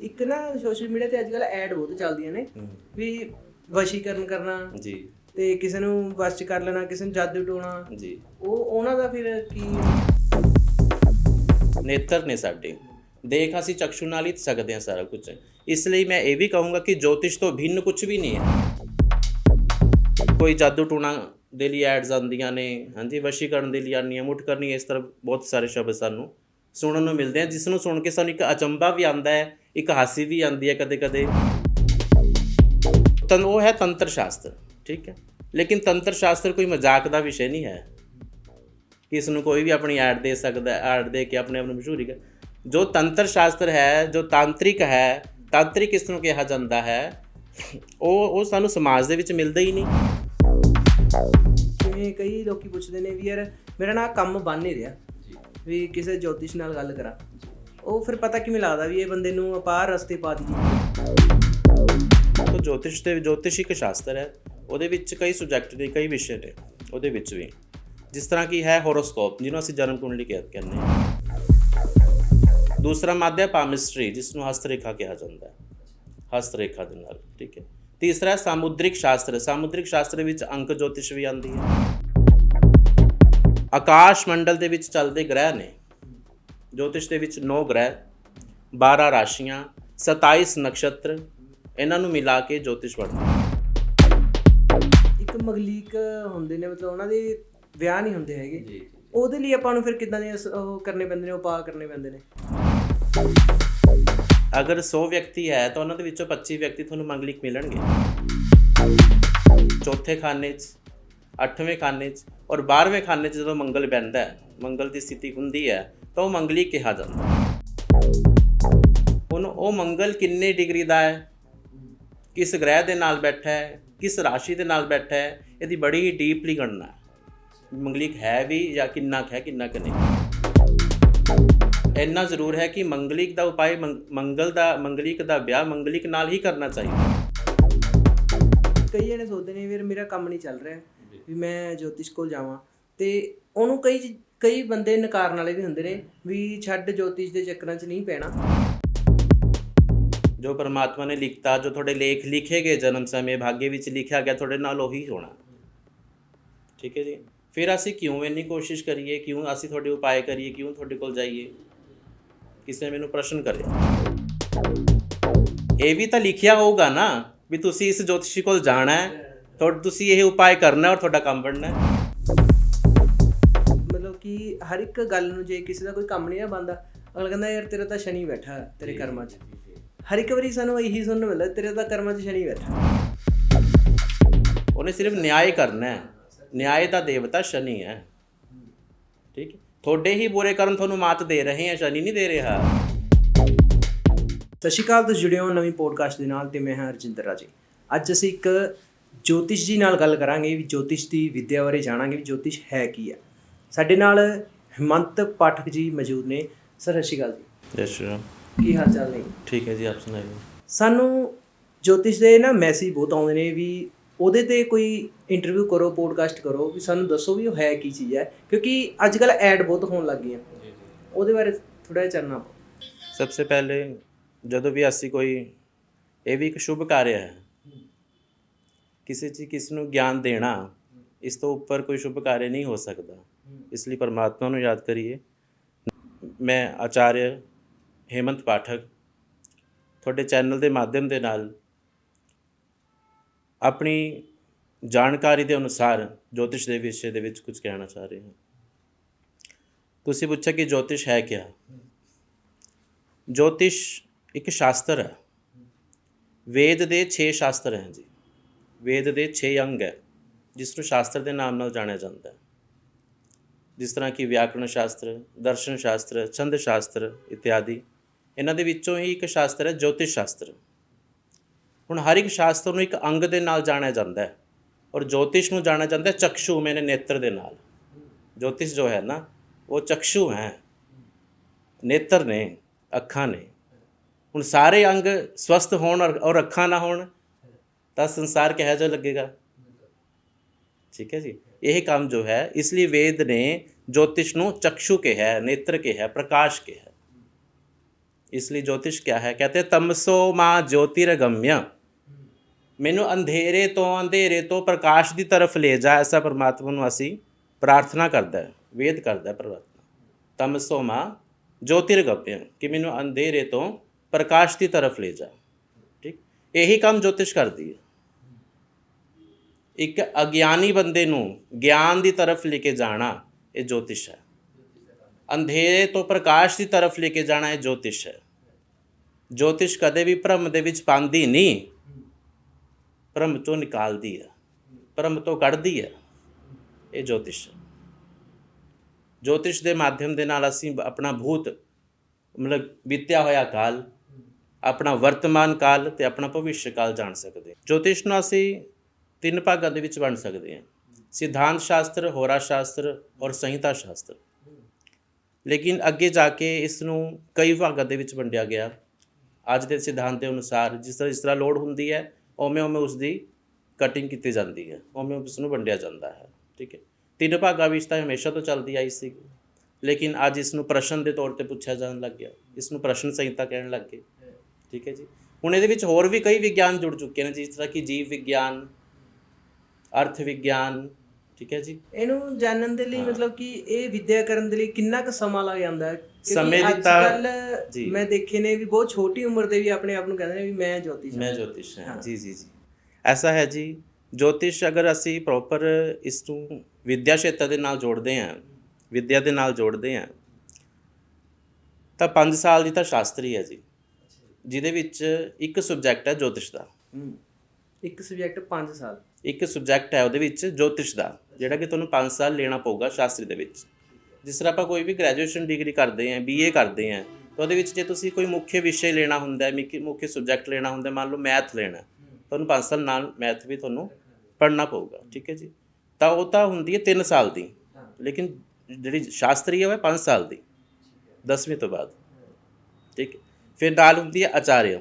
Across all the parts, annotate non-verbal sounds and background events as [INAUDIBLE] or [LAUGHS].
ਇੱਕ ਨਾ social media ਤੇ ਅੱਜ ਕੱਲ ਐਡ ਬਹੁਤ ਚੱਲਦੀਆਂ ਨੇ। ਵੀ ਵਸ਼ੀਕਰਨ ਕਰਨਾ ਜੀ। ਤੇ ਕਿਸੇ ਨੂੰ ਵਸ਼ ਚ ਕਰ ਲੈਣਾ ਕਿਸੇ ਨੂੰ ਜਾਦੂ ਟੋਣਾ ਜੀ। ਉਹ ਉਹਨਾਂ ਦਾ ਫਿਰ ਕੀ? ਨੇਤਰ ਨੇ ਸਾਡੇ। ਦੇਖ ਅਸੀਂ ਚਕਸ਼ੂ ਨਾਲ ਹੀ ਸਕਦੇ ਹਾਂ ਸਾਰਾ ਕੁਝ ਇਸ ਲਈ ਮੈਂ ਇਹ ਵੀ ਕਹੂੰਗਾ ਕਿ ਜੋਤਿਸ਼ ਤੋਂ ਭਿੰਨ ਕੁਝ ਵੀ ਨਹੀਂ ਹੈ। ਕੋਈ ਜਾਦੂ ਟੂਣਾ ਦੇ ਲਈ ਐਡਸ ਆਉਂਦੀਆਂ ਨੇ ਹਾਂਜੀ ਵਸ਼ੀਕਰਨ ਦੇ ਲਈ ਆਉਂਦੀਆਂ ਮੁੱਠ ਕਰਨੀ ਇਸ ਤਰ੍ਹਾਂ ਬਹੁਤ ਸਾਰੇ ਸ਼ਬਦ ਸਾਨੂੰ ਸੁਣਨ ਨੂੰ ਮਿਲਦੇ ਆ ਜਿਸ ਨੂੰ ਸੁਣ ਕੇ ਸਾਨੂੰ ਇੱਕ ਅਚੰਭਾ ਵੀ ਆਉਂਦਾ ਹੈ ਇੱਕ ਹਾਸੀ ਵੀ ਆਉਂਦੀ ਹੈ ਕਦੇ ਕਦੇ ਤਨ ਉਹ ਹੈ ਤੰਤਰ ਸ਼ਾਸਤਰ ਠੀਕ ਹੈ? ਲੇਕਿਨ ਤੰਤਰ ਸ਼ਾਸਤਰ ਕੋਈ ਮਜ਼ਾਕ ਦਾ ਵਿਸ਼ੇ ਨਹੀਂ ਹੈ। ਕਿ ਇਸ ਨੂੰ ਕੋਈ ਵੀ ਆਪਣੀ ਐਡ ਦੇ ਸਕਦਾ ਹੈ ਐਡ ਦੇ ਕੇ ਆਪਣੇ ਆਪ ਨੂੰ ਮਸ਼ਹੂਰੀ ਕਰ ਜੋ ਤੰਤਰ ਸ਼ਾਸਤਰ ਹੈ ਜੋ ਤਾਂਤਰਿਕ ਹੈ ਤਾਂਤਰਿਕ ਇਸ ਨੂੰ ਕਿਹਾ ਜਾਂਦਾ ਹੈ ਉਹ ਉਹ ਸਾਨੂੰ ਸਮਾਜ ਦੇ ਵਿੱਚ ਮਿਲਦਾ ਹੀ ਨਹੀਂ। ਜਿਵੇਂ ਕਈ ਲੋਕੀ ਪੁੱਛਦੇ ਨੇ ਵੀ ਯਾਰ ਮੇਰਾ ਨਾ ਕੰਮ ਬਣ ਨਹੀਂ ਰਿਹਾ। ਵੀ ਕਿਸੇ ਜੋਤਿਸ਼ ਨਾਲ ਗੱਲ ਕਰਾਂ। ਉਹ ਫਿਰ ਪਤਾ ਕਿਵੇਂ ਲੱਗਦਾ ਵੀ ਇਹ ਬੰਦੇ ਨੂੰ ਅਪਾਰ ਰਸਤੇ ਪਾ ਦਈਏ। ਤਾਂ ਜੋਤਿਸ਼ ਤੇ ਜੋਤਿਸ਼ ਇੱਕ ਸ਼ਾਸਤਰ ਹੈ, ਉਹਦੇ ਵਿੱਚ ਕਈ ਸਬਜੈਕਟ ਨੇ, ਕਈ ਵਿਸ਼ੇ ਨੇ, ਉਹਦੇ ਵਿੱਚ ਵੀ। ਜਿਸ ਤਰ੍ਹਾਂ ਕੀ ਹੈ ਹੋਰੋਸਕੋਪ ਜਿਹਨੂੰ ਅਸੀਂ ਜਨਮ ਕੁੰਡਲੀ ਕਹਿ, ਕਹਿੰਦੇ ਹਾਂ। ਦੂਸਰਾ ਮਾਧਿਆ ਪਾਮਿਸਟਰੀ ਜਿਸ ਨੂੰ ਹਸਤ ਰੇਖਾ ਕਿਹਾ ਜਾਂਦਾ ਹੈ। ਹਸਤ ਰੇਖਾ ਦੇ ਨਾਲ, ਠੀਕ ਹੈ। ਤੀਸਰਾ ਸਮੁਦ੍ਰਿਕ ਸ਼ਾਸਤਰ ਸਮੁਦ੍ਰਿਕ ਸ਼ਾਸਤਰ ਵਿੱਚ ਅੰਕ ਜੋਤਿਸ਼ ਵੀ ਆਉਂਦੀ ਹੈ। ਆਕਾਸ਼ ਮੰਡਲ ਦੇ ਵਿੱਚ ਚੱਲਦੇ ਗ੍ਰਹਿ ਨੇ ਜੋਤਿਸ਼ ਦੇ ਵਿੱਚ 9 ਗ੍ਰਹਿ 12 ਰਾਸ਼ੀਆਂ 27 ਨਕਸ਼ਤਰ ਇਹਨਾਂ ਨੂੰ ਮਿਲਾ ਕੇ ਜੋਤਿਸ਼ ਬਣਦੀ ਇੱਕ ਮਗਲੀਕ ਹੁੰਦੇ ਨੇ ਮਤਲਬ ਉਹਨਾਂ ਦੇ ਵਿਆਹ ਨਹੀਂ ਹੁੰਦੇ ਹੈਗੇ। ਉਹਦੇ ਲਈ ਆਪਾਂ ਨੂੰ ਫਿਰ ਕਿੱਦਾਂ ਦੇ ਉਹ ਕਰਨੇ ਪੈਂਦੇ ਨੇ ਉਪਾਅ ਕਰਨੇ ਪੈਂਦੇ ਨੇ? ਅਗਰ 100 ਵਿਅਕਤੀ ਹੈ ਤਾਂ ਉਹਨਾਂ ਦੇ ਵਿੱਚੋਂ 25 ਵਿਅਕਤੀ ਤੁਹਾਨੂੰ ਮੰਗਲਿਕ ਮਿਲਣਗੇ। ਚੌਥੇ ਖਾਨੇ 'ਚ ਅੱਠਵੇਂ ਖਾਨੇ 'ਚ ਔਰ 12ਵੇਂ ਖਾਨੇ 'ਚ ਜਦੋਂ ਮੰਗਲ ਬੈਠਦਾ ਹੈ ਮੰਗਲ ਦੀ ਸਥਿਤੀ ਹੁੰਦੀ ਹੈ ਤਾਂ ਉਹ ਮੰਗਲਿਕ ਕਿਹਾ ਜਾਂਦਾ। ਹੈ ਹੁਣ ਉਹ ਮੰਗਲ ਕਿੰਨੇ ਡਿਗਰੀ ਦਾ ਹੈ? ਕਿਸ ਗ੍ਰਹਿ ਦੇ ਨਾਲ ਬੈਠਾ ਹੈ? ਕਿਸ ਰਾਸ਼ੀ ਦੇ ਨਾਲ ਬੈਠਾ ਹੈ? ਇਹਦੀ ਬੜੀ ਡੀਪਲੀ ਗਣਨਾ ਹੈ। ਮੰਗਲਿਕ ਹੈ ਵੀ ਜਾਂ ਕਿੰਨਾ ਕੁ ਹੈ, ਕਿੰਨਾ ਕੁ ਨਹੀਂ। ਇੰਨਾ ਜ਼ਰੂਰ ਹੈ ਕਿ ਮੰਗਲਿਕ ਦਾ ਉਪਾਅ ਮੰਗ- ਮੰਗਲ ਦਾ, ਮੰਗਲਿਕ ਦਾ ਵਿਆਹ ਮੰਗਲਿਕ ਨਾਲ ਹੀ ਕਰਨਾ ਚਾਹੀਦਾ। ਕਈ ਜਣੇ ਸੋਚਦੇ ਨੇ, ਵੀਰ ਮੇਰਾ ਕੰਮ ਨਹੀਂ ਚੱਲ ਰਿਹਾ, ਵੀ ਮੈਂ ਜੋਤਿਸ਼ ਕੋਲ ਜਾਵਾਂ। ਤੇ ਉਹਨੂੰ ਕਈ ਕਈ ਬੰਦੇ ਨਕਾਰਨ ਵਾਲੇ ਵੀ ਹੁੰਦੇ ਨੇ ਵੀ ਛੱਡ ਜੋਤਿਸ਼ ਦੇ ਚੱਕਰਾਂ 'ਚ ਨਹੀਂ ਪੈਣਾ। ਜੋ ਪਰਮਾਤਮਾ ਨੇ ਲਿਖਤਾ, ਜੋ ਤੁਹਾਡੇ ਲੇਖ ਲਿਖੇ ਗਏ ਜਨਮ ਸਮੇਂ, ਭਾਗਯ ਵਿੱਚ ਲਿਖਿਆ ਗਿਆ, ਤੁਹਾਡੇ ਨਾਲ ਉਹੀ ਹੋਣਾ। ਠੀਕ ਹੈ ਜੀ? ਫਿਰ ਅਸੀਂ ਕਿਉਂ ਇੰਨੀ ਕੋਸ਼ਿਸ਼ ਕਰੀਏ? ਕਿਉਂ ਅਸੀਂ ਤੁਹਾਡੇ ਉਪਾਅ ਕਰੀਏ? ਕਿਉਂ ਤੁਹਾਡੇ ਕੋਲ ਜਾਈਏ? ਕਿਸੇ ਨੇ ਮੈਨੂੰ ਪ੍ਰਸ਼ਨ ਕਰਿਆ। ਇਹ ਵੀ ਤਾਂ ਲਿਖਿਆ ਹੋਊਗਾ ਨਾ ਵੀ ਤੁਸੀਂ ਇਸ ਜੋਤਿਸ਼ੀ ਕੋਲ ਜਾਣਾ ਹੈ ਤੁਹਾਡਾ ਤੁਸੀਂ ਇਹ ਉਪਾਅ ਕਰਨਾ ਔਰ ਤੁਹਾਡਾ ਕੰਮ ਬਣਨਾ ਹੈ। ਕਿ ਹਰ ਇੱਕ ਗੱਲ ਨੂੰ ਜੇ ਕਿਸੇ ਦਾ ਕੋਈ ਕੰਮ ਨਹੀਂ ਨਾ ਬੰਦਾ ਅਗਲਾ ਕਹਿੰਦਾ ਯਾਰ ਤੇਰਾ ਤਾਂ ਸ਼ਨੀ ਬੈਠਾ ਤੇਰੇ ਕਰਮਾਂ 'ਚ। ਹਰ ਇੱਕ ਵਾਰੀ ਸਾਨੂੰ ਇਹੀ ਸੁਣਨ ਨੂੰ ਮਿਲਦਾ ਤੇਰੇ ਤਾਂ ਕਰਮਾਂ 'ਚ ਸ਼ਨੀ ਬੈਠਾ। ਉਹਨੇ ਸਿਰਫ ਨਿਆਏ ਕਰਨਾ ਹੈ। ਨਿਆਏ ਦਾ ਦੇਵਤਾ ਸ਼ਨੀ ਹੈ। ਠੀਕ ਹੈ? ਤੁਹਾਡੇ ਹੀ ਬੁਰੇ ਕਰਮ ਤੁਹਾਨੂੰ ਮਾਤ ਦੇ ਰਹੇ ਹੈ ਸ਼ਨੀ ਨਹੀਂ ਦੇ ਰਿਹਾ। ਸਤਿ ਸ਼੍ਰੀ ਅਕਾਲ ਤੁਸੀਂ ਜੁੜੇ ਹੋ ਨਵੀਂ ਪੋਡਕਾਸਟ ਦੇ ਨਾਲ ਤੇ ਮੈਂ ਹਾਂ ਰਜਿੰਦਰ ਰਾਜੇ। ਅੱਜ ਅਸੀਂ ਇੱਕ ਜੋਤਿਸ਼ ਜੀ ਨਾਲ ਗੱਲ ਕਰਾਂਗੇ ਵੀ ਜੋਤਿਸ਼ ਦੀ ਵਿਦਿਆ ਬਾਰੇ ਜਾਣਾਂਗੇ ਵੀ ਜੋਤਿਸ਼ ਹੈ ਕੀ ਹੈ। ਸਾਡੇ ਨਾਲ ਹਿਮੰਤ ਪਾਠਕ ਜੀ ਮੌਜੂਦ ਨੇ। ਸਰ ਸਤਿ ਸ਼੍ਰੀ ਅਕਾਲ ਜੀ। ਜੈ ਸ਼੍ਰੀ ਰਾਮ। ਕੀ ਹਾਲ ਚਾਲ ਨੇ? ਠੀਕ ਹੈ ਜੀ ਆਪ ਸੁਣਾਈਏ। ਸਾਨੂੰ ਜੋਤਿਸ਼ ਦੇ ਨਾ ਮੈਸੇਜ ਬਹੁਤ ਆਉਂਦੇ ਨੇ ਵੀ ਉਹਦੇ ਤੇ ਕੋਈ ਇੰਟਰਵਿਊ ਕਰੋ ਪੋਡਕਾਸਟ ਕਰੋ ਵੀ ਸਾਨੂੰ ਦੱਸੋ ਵੀ ਉਹ ਹੈ ਕੀ ਚੀਜ਼ ਹੈ ਕਿਉਂਕਿ ਅੱਜ ਕੱਲ ਐਡ ਬਹੁਤ ਹੋਣ ਲੱਗ ਗਈਆਂ। ਉਹਦੇ ਬਾਰੇ ਥੋੜਾ ਜਿਹਾ ਚਰਨਾ ਪਾਓ। ਸਭ ਤੋਂ ਪਹਿਲੇ ਜਦੋਂ ਵੀ ਅਸੀਂ ਕੋਈ ਇਹ ਵੀ ਇੱਕ ਸ਼ੁਭ ਕਾਰਜ ਹੈ। ਕਿਸੇ ਚੀਜ਼ ਕਿਸ ਨੂੰ ਗਿਆਨ ਦੇਣਾ ਇਸ ਤੋਂ ਉੱਪਰ ਕੋਈ ਸ਼ੁਭ ਕਾਰਜ ਨਹੀਂ ਹੋ ਸਕਦਾ। ਇਸ ਲਈ ਪਰਮਾਤਮਾ ਨੂੰ ਯਾਦ ਕਰੀਏ। ਮੈਂ ਆਚਾਰਿਆ ਹੇਮੰਤ ਪਾਠਕ ਤੁਹਾਡੇ ਚੈਨਲ ਦੇ ਮਾਧਿਅਮ ਦੇ ਨਾਲ ਆਪਣੀ ਜਾਣਕਾਰੀ ਦੇ ਅਨੁਸਾਰ ਜੋਤਿਸ਼ ਦੇ ਵਿਸ਼ੇ ਦੇ ਵਿੱਚ ਕੁਝ ਕਹਿਣਾ ਚਾਹ ਰਹੇ ਹਾਂ। ਤੁਸੀਂ ਪੁੱਛਿਆ ਕਿ ਜੋਤਿਸ਼ ਹੈ ਕੀ ਜੋਤਿਸ਼ ਇੱਕ ਸ਼ਾਸਤਰ ਹੈ। ਵੇਦ ਦੇ 6 ਸ਼ਾਸਤਰ ਹੈ ਜੀ। ਵੇਦ ਦੇ 6 ਅੰਗ ਹੈ, ਜਿਸ ਨੂੰ ਸ਼ਾਸਤਰ ਦੇ ਨਾਮ ਨਾਲ ਜਾਣਿਆ ਜਾਂਦਾ ਹੈ। ਜਿਸ ਤਰ੍ਹਾਂ ਕਿ ਵਿਆਕਰਣ ਸ਼ਾਸਤਰ, ਦਰਸ਼ਨ ਸ਼ਾਸਤਰ, ਛੰਦ ਸ਼ਾਸਤਰ ਇਤਿਆਦਿ, ਇਹਨਾਂ ਦੇ ਵਿੱਚੋਂ ਹੀ ਇੱਕ ਸ਼ਾਸਤਰ ਹੈ ਜੋਤਿਸ਼ ਸ਼ਾਸਤਰ। ਹੁਣ ਹਰ ਇੱਕ ਸ਼ਾਸਤਰ ਨੂੰ ਇੱਕ ਅੰਗ ਦੇ ਨਾਲ ਜਾਣਿਆ ਜਾਂਦਾ ਹੈ ਔਰ ਜੋਤਿਸ਼ ਨੂੰ ਜਾਣਿਆ ਜਾਂਦਾ ਹੈ ਚਕਸ਼ੂ ਮੈਨੇ ਨੇਤਰ ਦੇ ਨਾਲ। ਜੋਤਿਸ਼ ਜੋ ਹੈ ਨਾ, ਉਹ ਚਕਸ਼ੂ ਹੈ, ਨੇਤਰ ਨੇ, ਅੱਖਾਂ ਨੇ। ਹੁਣ ਸਾਰੇ ਅੰਗ ਸਵਸਥ ਹੋਣ ਔਰ ਔਰ ਅੱਖਾਂ ਨਾ ਹੋਣ, ਤਾਂ ਸੰਸਾਰ ਕਿਹੋ ਜਿਹਾ ਲੱਗੇਗਾ? ਠੀਕ ਹੈ ਜੀ? ਇਹ ਕੰਮ ਜੋ ਹੈ ਇਸ ਲਈ ਵੇਦ ਨੇ ਜੋਤਿਸ਼ ਨੂੰ ਚਕਸ਼ੂ ਕਿਹਾ ਹੈ ਨੇਤਰ ਕਿਹਾ ਹੈ ਪ੍ਰਕਾਸ਼ ਕਿਹਾ ਹੈ इसलिए ज्योतिष क्या है कहते हैं तमसो माँ ज्योतिर्गम्य ਮੈਨੂੰ ਅੰਧੇਰੇ ਤੋਂ ਅੰਧੇਰੇ ਤੋਂ ਪ੍ਰਕਾਸ਼ ਦੀ ਤਰਫ ਲੈ ਜਾ ਐਸਾ ਪਰਮਾਤਮਾ ਨੂੰ ਅਸੀਂ ਪ੍ਰਾਰਥਨਾ ਕਰਦਾ ਹੈ ਵੇਦ ਕਰਦਾ ਹੈ ਪ੍ਰਾਰਥਨਾ ਤਮਸੋ ਮਾਂ ज्योतिर्गम्य ਕਿ ਮੈਨੂੰ ਅੰਧੇਰੇ ਤੋਂ ਪ੍ਰਕਾਸ਼ ਦੀ ਤਰਫ ਲੈ ਜਾ ਠੀਕ ਇਹੀ ਕੰਮ ਜੋਤਿਸ਼ ਕਰਦੀ ਹੈ ਇੱਕ ਅਗਿਆਨੀ ਬੰਦੇ ਨੂੰ ਗਿਆਨ ਦੀ ਤਰਫ ਲੈ ਕੇ ਜਾਣਾ ਇਹ ਜੋਤਿਸ਼ ਹੈ। ਅੰਧੇਰੇ ਤੋਂ ਪ੍ਰਕਾਸ਼ ਦੀ ਤਰਫ ਲੈ ਕੇ ਜਾਣਾ ਇਹ ਜੋਤਿਸ਼ ਹੈ। ਜੋਤਿਸ਼ ਕਦੇ ਵੀ ਭ੍ਰਮ ਦੇ ਵਿੱਚ ਪਾਉਂਦੀ ਨਹੀਂ। ਭ੍ਰਮ ਤੋਂ ਨਿਕਾਲਦੀ ਹੈ। ਭ੍ਰਮ ਤੋਂ ਕੱਢਦੀ ਹੈ। ਇਹ ਜੋਤਿਸ਼ ਹੈ। ਜੋਤਿਸ਼ ਦੇ ਮਾਧਿਅਮ ਦੇ ਨਾਲ ਅਸੀਂ ਆਪਣਾ ਭੂਤ, ਮਤਲਬ ਬੀਤਿਆ ਹੋਇਆ ਕਾਲ, ਆਪਣਾ ਵਰਤਮਾਨ ਕਾਲ ਤੇ ਆਪਣਾ ਭਵਿੱਖ ਕਾਲ ਜਾਣ ਸਕਦੇ ਜੋਤਿਸ਼ ਨੂੰ ਅਸੀਂ ਤਿੰਨ ਭਾਗਾਂ ਦੇ ਵਿੱਚ ਵੰਡ ਸਕਦੇ ਹਾਂ ਸਿਧਾਂਤ ਸ਼ਾਸਤਰ, ਹੋਰਾ ਸ਼ਾਸਤਰ ਔਰ ਸੰਹਿਤਾ ਸ਼ਾਸਤਰ। ਲੇਕਿਨ ਅੱਗੇ ਜਾ ਕੇ ਇਸ ਨੂੰ ਕਈ ਭਾਗਾਂ ਦੇ ਵਿੱਚ ਵੰਡਿਆ ਗਿਆ। ਅੱਜ ਦੇ ਸਿਧਾਂਤ ਦੇ ਅਨੁਸਾਰ ਜਿਸ ਤਰ੍ਹਾਂ ਜਿਸ ਤਰ੍ਹਾਂ ਲੋੜ ਹੁੰਦੀ ਹੈ ਉਵੇਂ ਉਵੇਂ ਉਸ ਦੀ ਕਟਿੰਗ ਕੀਤੀ ਜਾਂਦੀ ਹੈ। ਉਵੇਂ ਉਸ ਨੂੰ ਵੰਡਿਆ ਜਾਂਦਾ ਹੈ। ਠੀਕ ਹੈ। ਤਿੰਨ ਭਾਗਾਂ ਵਿੱਚ ਤਾਂ ਹਮੇਸ਼ਾ ਤੋਂ ਚੱਲਦੀ ਆਈ ਸੀ। ਲੇਕਿਨ ਅੱਜ ਇਸ ਨੂੰ ਪ੍ਰਸ਼ਨ ਦੇ ਤੌਰ ਤੇ ਪੁੱਛਿਆ ਜਾਣ ਲੱਗ ਗਿਆ। ਇਸ ਨੂੰ ਪ੍ਰਸ਼ਨ ਸੰਹਿਤਾ ਕਹਿਣ ਲੱਗ ਗਏ। ਠੀਕ ਹੈ ਜੀ। ਹੁਣ ਇਹਦੇ ਵਿੱਚ ਹੋਰ ਵੀ ਕਈ ਵਿਗਿਆਨ ਜੁੜ ਚੁੱਕੇ ਨੇ, ਜਿਸ ਤਰ੍ਹਾਂ ਕਿ ਜੀਵ ਵਿਗਿਆਨ ਅਰਥ ਵਿਗਿਆਨ ਠੀਕ ਹੈ ਜੀ? ਇਹਨੂੰ ਜਾਣਨ ਦੇ ਲਈ ਮਤਲਬ ਕਿ ਇਹ ਵਿਦਿਆ ਕਰਨ ਦੇ ਲਈ ਕਿੰਨਾ ਕੁ ਸਮਾਂ ਲੱਗ ਜਾਂਦਾ ਹੈ? ਸਮੇਂ ਦੀ ਤਾਂ ਜੀ। ਮੈਂ ਦੇਖੇ ਨੇ ਵੀ ਬਹੁਤ ਛੋਟੀ ਉਮਰ ਦੇ ਵੀ ਆਪਣੇ ਆਪ ਨੂੰ ਕਹਿੰਦੇ ਨੇ ਵੀ ਮੈਂ ਜੋਤਿਸ਼ ਮੈਂ ਜੋਤਿਸ਼ ਹਾਂ। ਜੀ ਜੀ ਜੀ। ਐਸਾ ਹੈ ਜੀ ਜੋਤਿਸ਼ ਅਗਰ ਅਸੀਂ ਪ੍ਰੋਪਰ ਇਸ ਨੂੰ ਵਿਦਿਆ ਖੇਤਰ ਦੇ ਨਾਲ ਜੋੜਦੇ ਹਾਂ ਵਿਦਿਆ ਦੇ ਨਾਲ ਜੋੜਦੇ ਹਾਂ ਤਾਂ 5 ਸਾਲ ਦੀ ਤਾਂ ਸ਼ਾਸਤਰੀ ਹੈ ਜੀ। ਜਿਹਦੇ ਵਿੱਚ ਇੱਕ ਸਬਜੈਕਟ ਹੈ ਜੋਤਿਸ਼ ਦਾ। ਇੱਕ ਸਬਜੈਕਟ 5 ਸਾਲ। ਇੱਕ ਸਬਜੈਕਟ ਹੈ ਉਹਦੇ ਵਿੱਚ ਜੋਤਿਸ਼ ਦਾ, ਜਿਹੜਾ ਕਿ ਤੁਹਾਨੂੰ 5 ਸਾਲ ਲੈਣਾ ਪਊਗਾ ਸ਼ਾਸਤਰੀ ਦੇ ਵਿੱਚ। ਜਿਸ ਤਰ੍ਹਾਂ ਆਪਾਂ ਕੋਈ ਵੀ ਗ੍ਰੈਜੂਏਸ਼ਨ ਡਿਗਰੀ ਕਰਦੇ ਹਾਂ ਬੀਏ ਕਰਦੇ ਹਾਂ, ਤਾਂ ਉਹਦੇ ਵਿੱਚ ਜੇ ਤੁਸੀਂ ਕੋਈ ਮੁੱਖ ਵਿਸ਼ੇ ਲੈਣਾ ਹੁੰਦਾ ਹੈ ਮੁੱਖ ਸਬਜੈਕਟ ਲੈਣਾ ਹੁੰਦਾ ਮੰਨ ਲਓ ਮੈਥ ਲੈਣਾ ਤੁਹਾਨੂੰ 5 ਸਾਲ ਨਾਲ ਮੈਥ ਵੀ ਤੁਹਾਨੂੰ ਪੜ੍ਹਨਾ ਪਊਗਾ, ਠੀਕ ਹੈ ਜੀ? ਤਾਂ ਉਹ ਤਾਂ ਹੁੰਦੀ ਹੈ 3 ਸਾਲ ਦੀ, ਲੇਕਿਨ ਜਿਹੜੀ ਸ਼ਾਸਤਰੀ ਹੈ ਉਹ 5 ਸਾਲ ਦੀ 10ਵੀਂ ਤੋਂ ਬਾਅਦ, ਠੀਕ ਫਿਰ ਨਾਲ ਹੁੰਦੀ ਹੈ ਆਚਾਰਿਆ,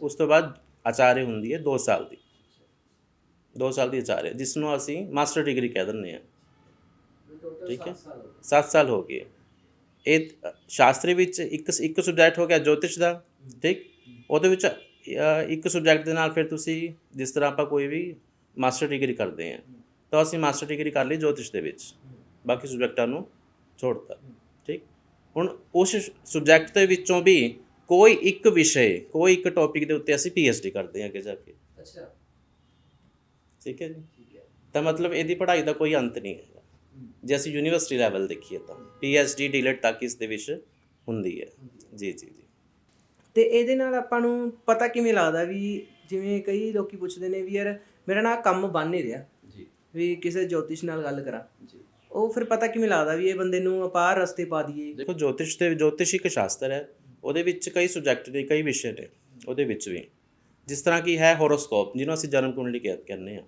ਉਸ ਤੋਂ ਬਾਅਦ ਆਚਾਰਿਆ ਹੁੰਦੀ ਹੈ 2 ਸਾਲ ਦੀ। 2 ਸਾਲ ਦੀ ਆਚਾਰਿਆ ਜਿਸ ਨੂੰ ਅਸੀਂ ਮਾਸਟਰ ਡਿਗਰੀ ਕਹਿ ਦਿੰਦੇ ਹਾਂ। ਠੀਕ ਹੈ? 7 ਸਾਲ ਹੋ ਗਏ। ਇਹ ਸ਼ਾਸਤਰੀ ਵਿੱਚ ਇੱਕ ਇੱਕ ਸਬਜੈਕਟ ਹੋ ਗਿਆ ਜੋਤਿਸ਼ ਦਾ, ਠੀਕ? ਉਹਦੇ ਵਿੱਚ ਇੱਕ ਸਬਜੈਕਟ ਦੇ ਨਾਲ ਫਿਰ ਤੁਸੀਂ ਜਿਸ ਤਰ੍ਹਾਂ ਆਪਾਂ ਕੋਈ ਵੀ ਮਾਸਟਰ ਡਿਗਰੀ ਕਰਦੇ ਹਾਂ, ਤਾਂ ਅਸੀਂ ਮਾਸਟਰ ਡਿਗਰੀ ਕਰ ਲਈ ਜੋਤਿਸ਼ ਦੇ ਵਿੱਚ। ਬਾਕੀ ਸਬਜੈਕਟਾਂ ਨੂੰ ਛੋੜਤਾ, ਠੀਕ? ਹੁਣ ਉਸ ਸਬਜੈਕਟ ਦੇ ਵਿੱਚੋਂ ਵੀ ਕੋਈ ਇੱਕ ਵਿਸ਼ੇ ਕੋਈ ਇੱਕ ਟੌਪਿਕ ਦੇ ਉੱਤੇ ਅਸੀਂ ਪੀਐਚਡੀ ਕਰਦੇ ਹਾਂ ਅੱਗੇ ਜਾ ਕੇ। ਅੱਛਾ। ਠੀਕ ਹੈ ਜੀ? ਠੀਕ ਹੈ ਤਾਂ ਮਤਲਬ ਇਹਦੀ ਪੜ੍ਹਾਈ ਦਾ ਕੋਈ ਅੰਤ ਨਹੀਂ ਹੈਗਾ। ਜੇ ਅਸੀਂ ਯੂਨੀਵਰਸਿਟੀ ਲੈਵਲ ਦੇਖੀਏ ਤਾਂ ਪੀਐਚਡੀ ਡੀਲਟ ਤੱਕ ਇਸ ਦੇ ਵਿੱਚ ਹੁੰਦੀ ਹੈ। ਜੀ ਜੀ ਜੀ। ਤੇ ਇਹਦੇ ਨਾਲ ਆਪਾਂ ਨੂੰ ਪਤਾ ਕਿਵੇਂ ਲੱਗਦਾ ਵੀ ਜਿਵੇਂ ਕਈ ਲੋਕੀ ਪੁੱਛਦੇ ਨੇ ਵੀ ਯਾਰ ਮੇਰਾ ਨਾ ਕੰਮ ਬਣ ਨਹੀਂ ਰਿਹਾ। ਜੀ। ਵੀ ਕਿਸੇ ਜੋਤਿਸ਼ ਨਾਲ ਗੱਲ ਕਰਾਂ। ਜੀ। ਉਹ ਫਿਰ ਪਤਾ ਕਿਵੇਂ ਲੱਗਦਾ ਵੀ ਇਹ ਬੰਦੇ ਨੂੰ ਅਪਾਰ ਰਸਤੇ ਪਾ ਦਈਏ। ਦੇਖੋ ਜੋਤਿਸ਼ ਤੇ ਜੋਤਿਸ਼ ਇੱਕ ਸ਼ਾਸਤਰ ਹੈ। ਉਹਦੇ ਵਿੱਚ ਕਈ ਸਬਜੈਕਟ ਨੇ ਕਈ ਵਿਸ਼ੇ ਨੇ ਉਹਦੇ ਵਿੱਚ ਵੀ। ਜਿਸ ਤਰ੍ਹਾਂ ਕੀ ਹੈ ਹੋਰੋਸਕੋਪ ਜਿਹਨੂੰ ਅਸੀਂ ਜਨਮ ਕੁੰਡਲੀ ਕਹਿ ਕਹਿੰਦੇ ਆ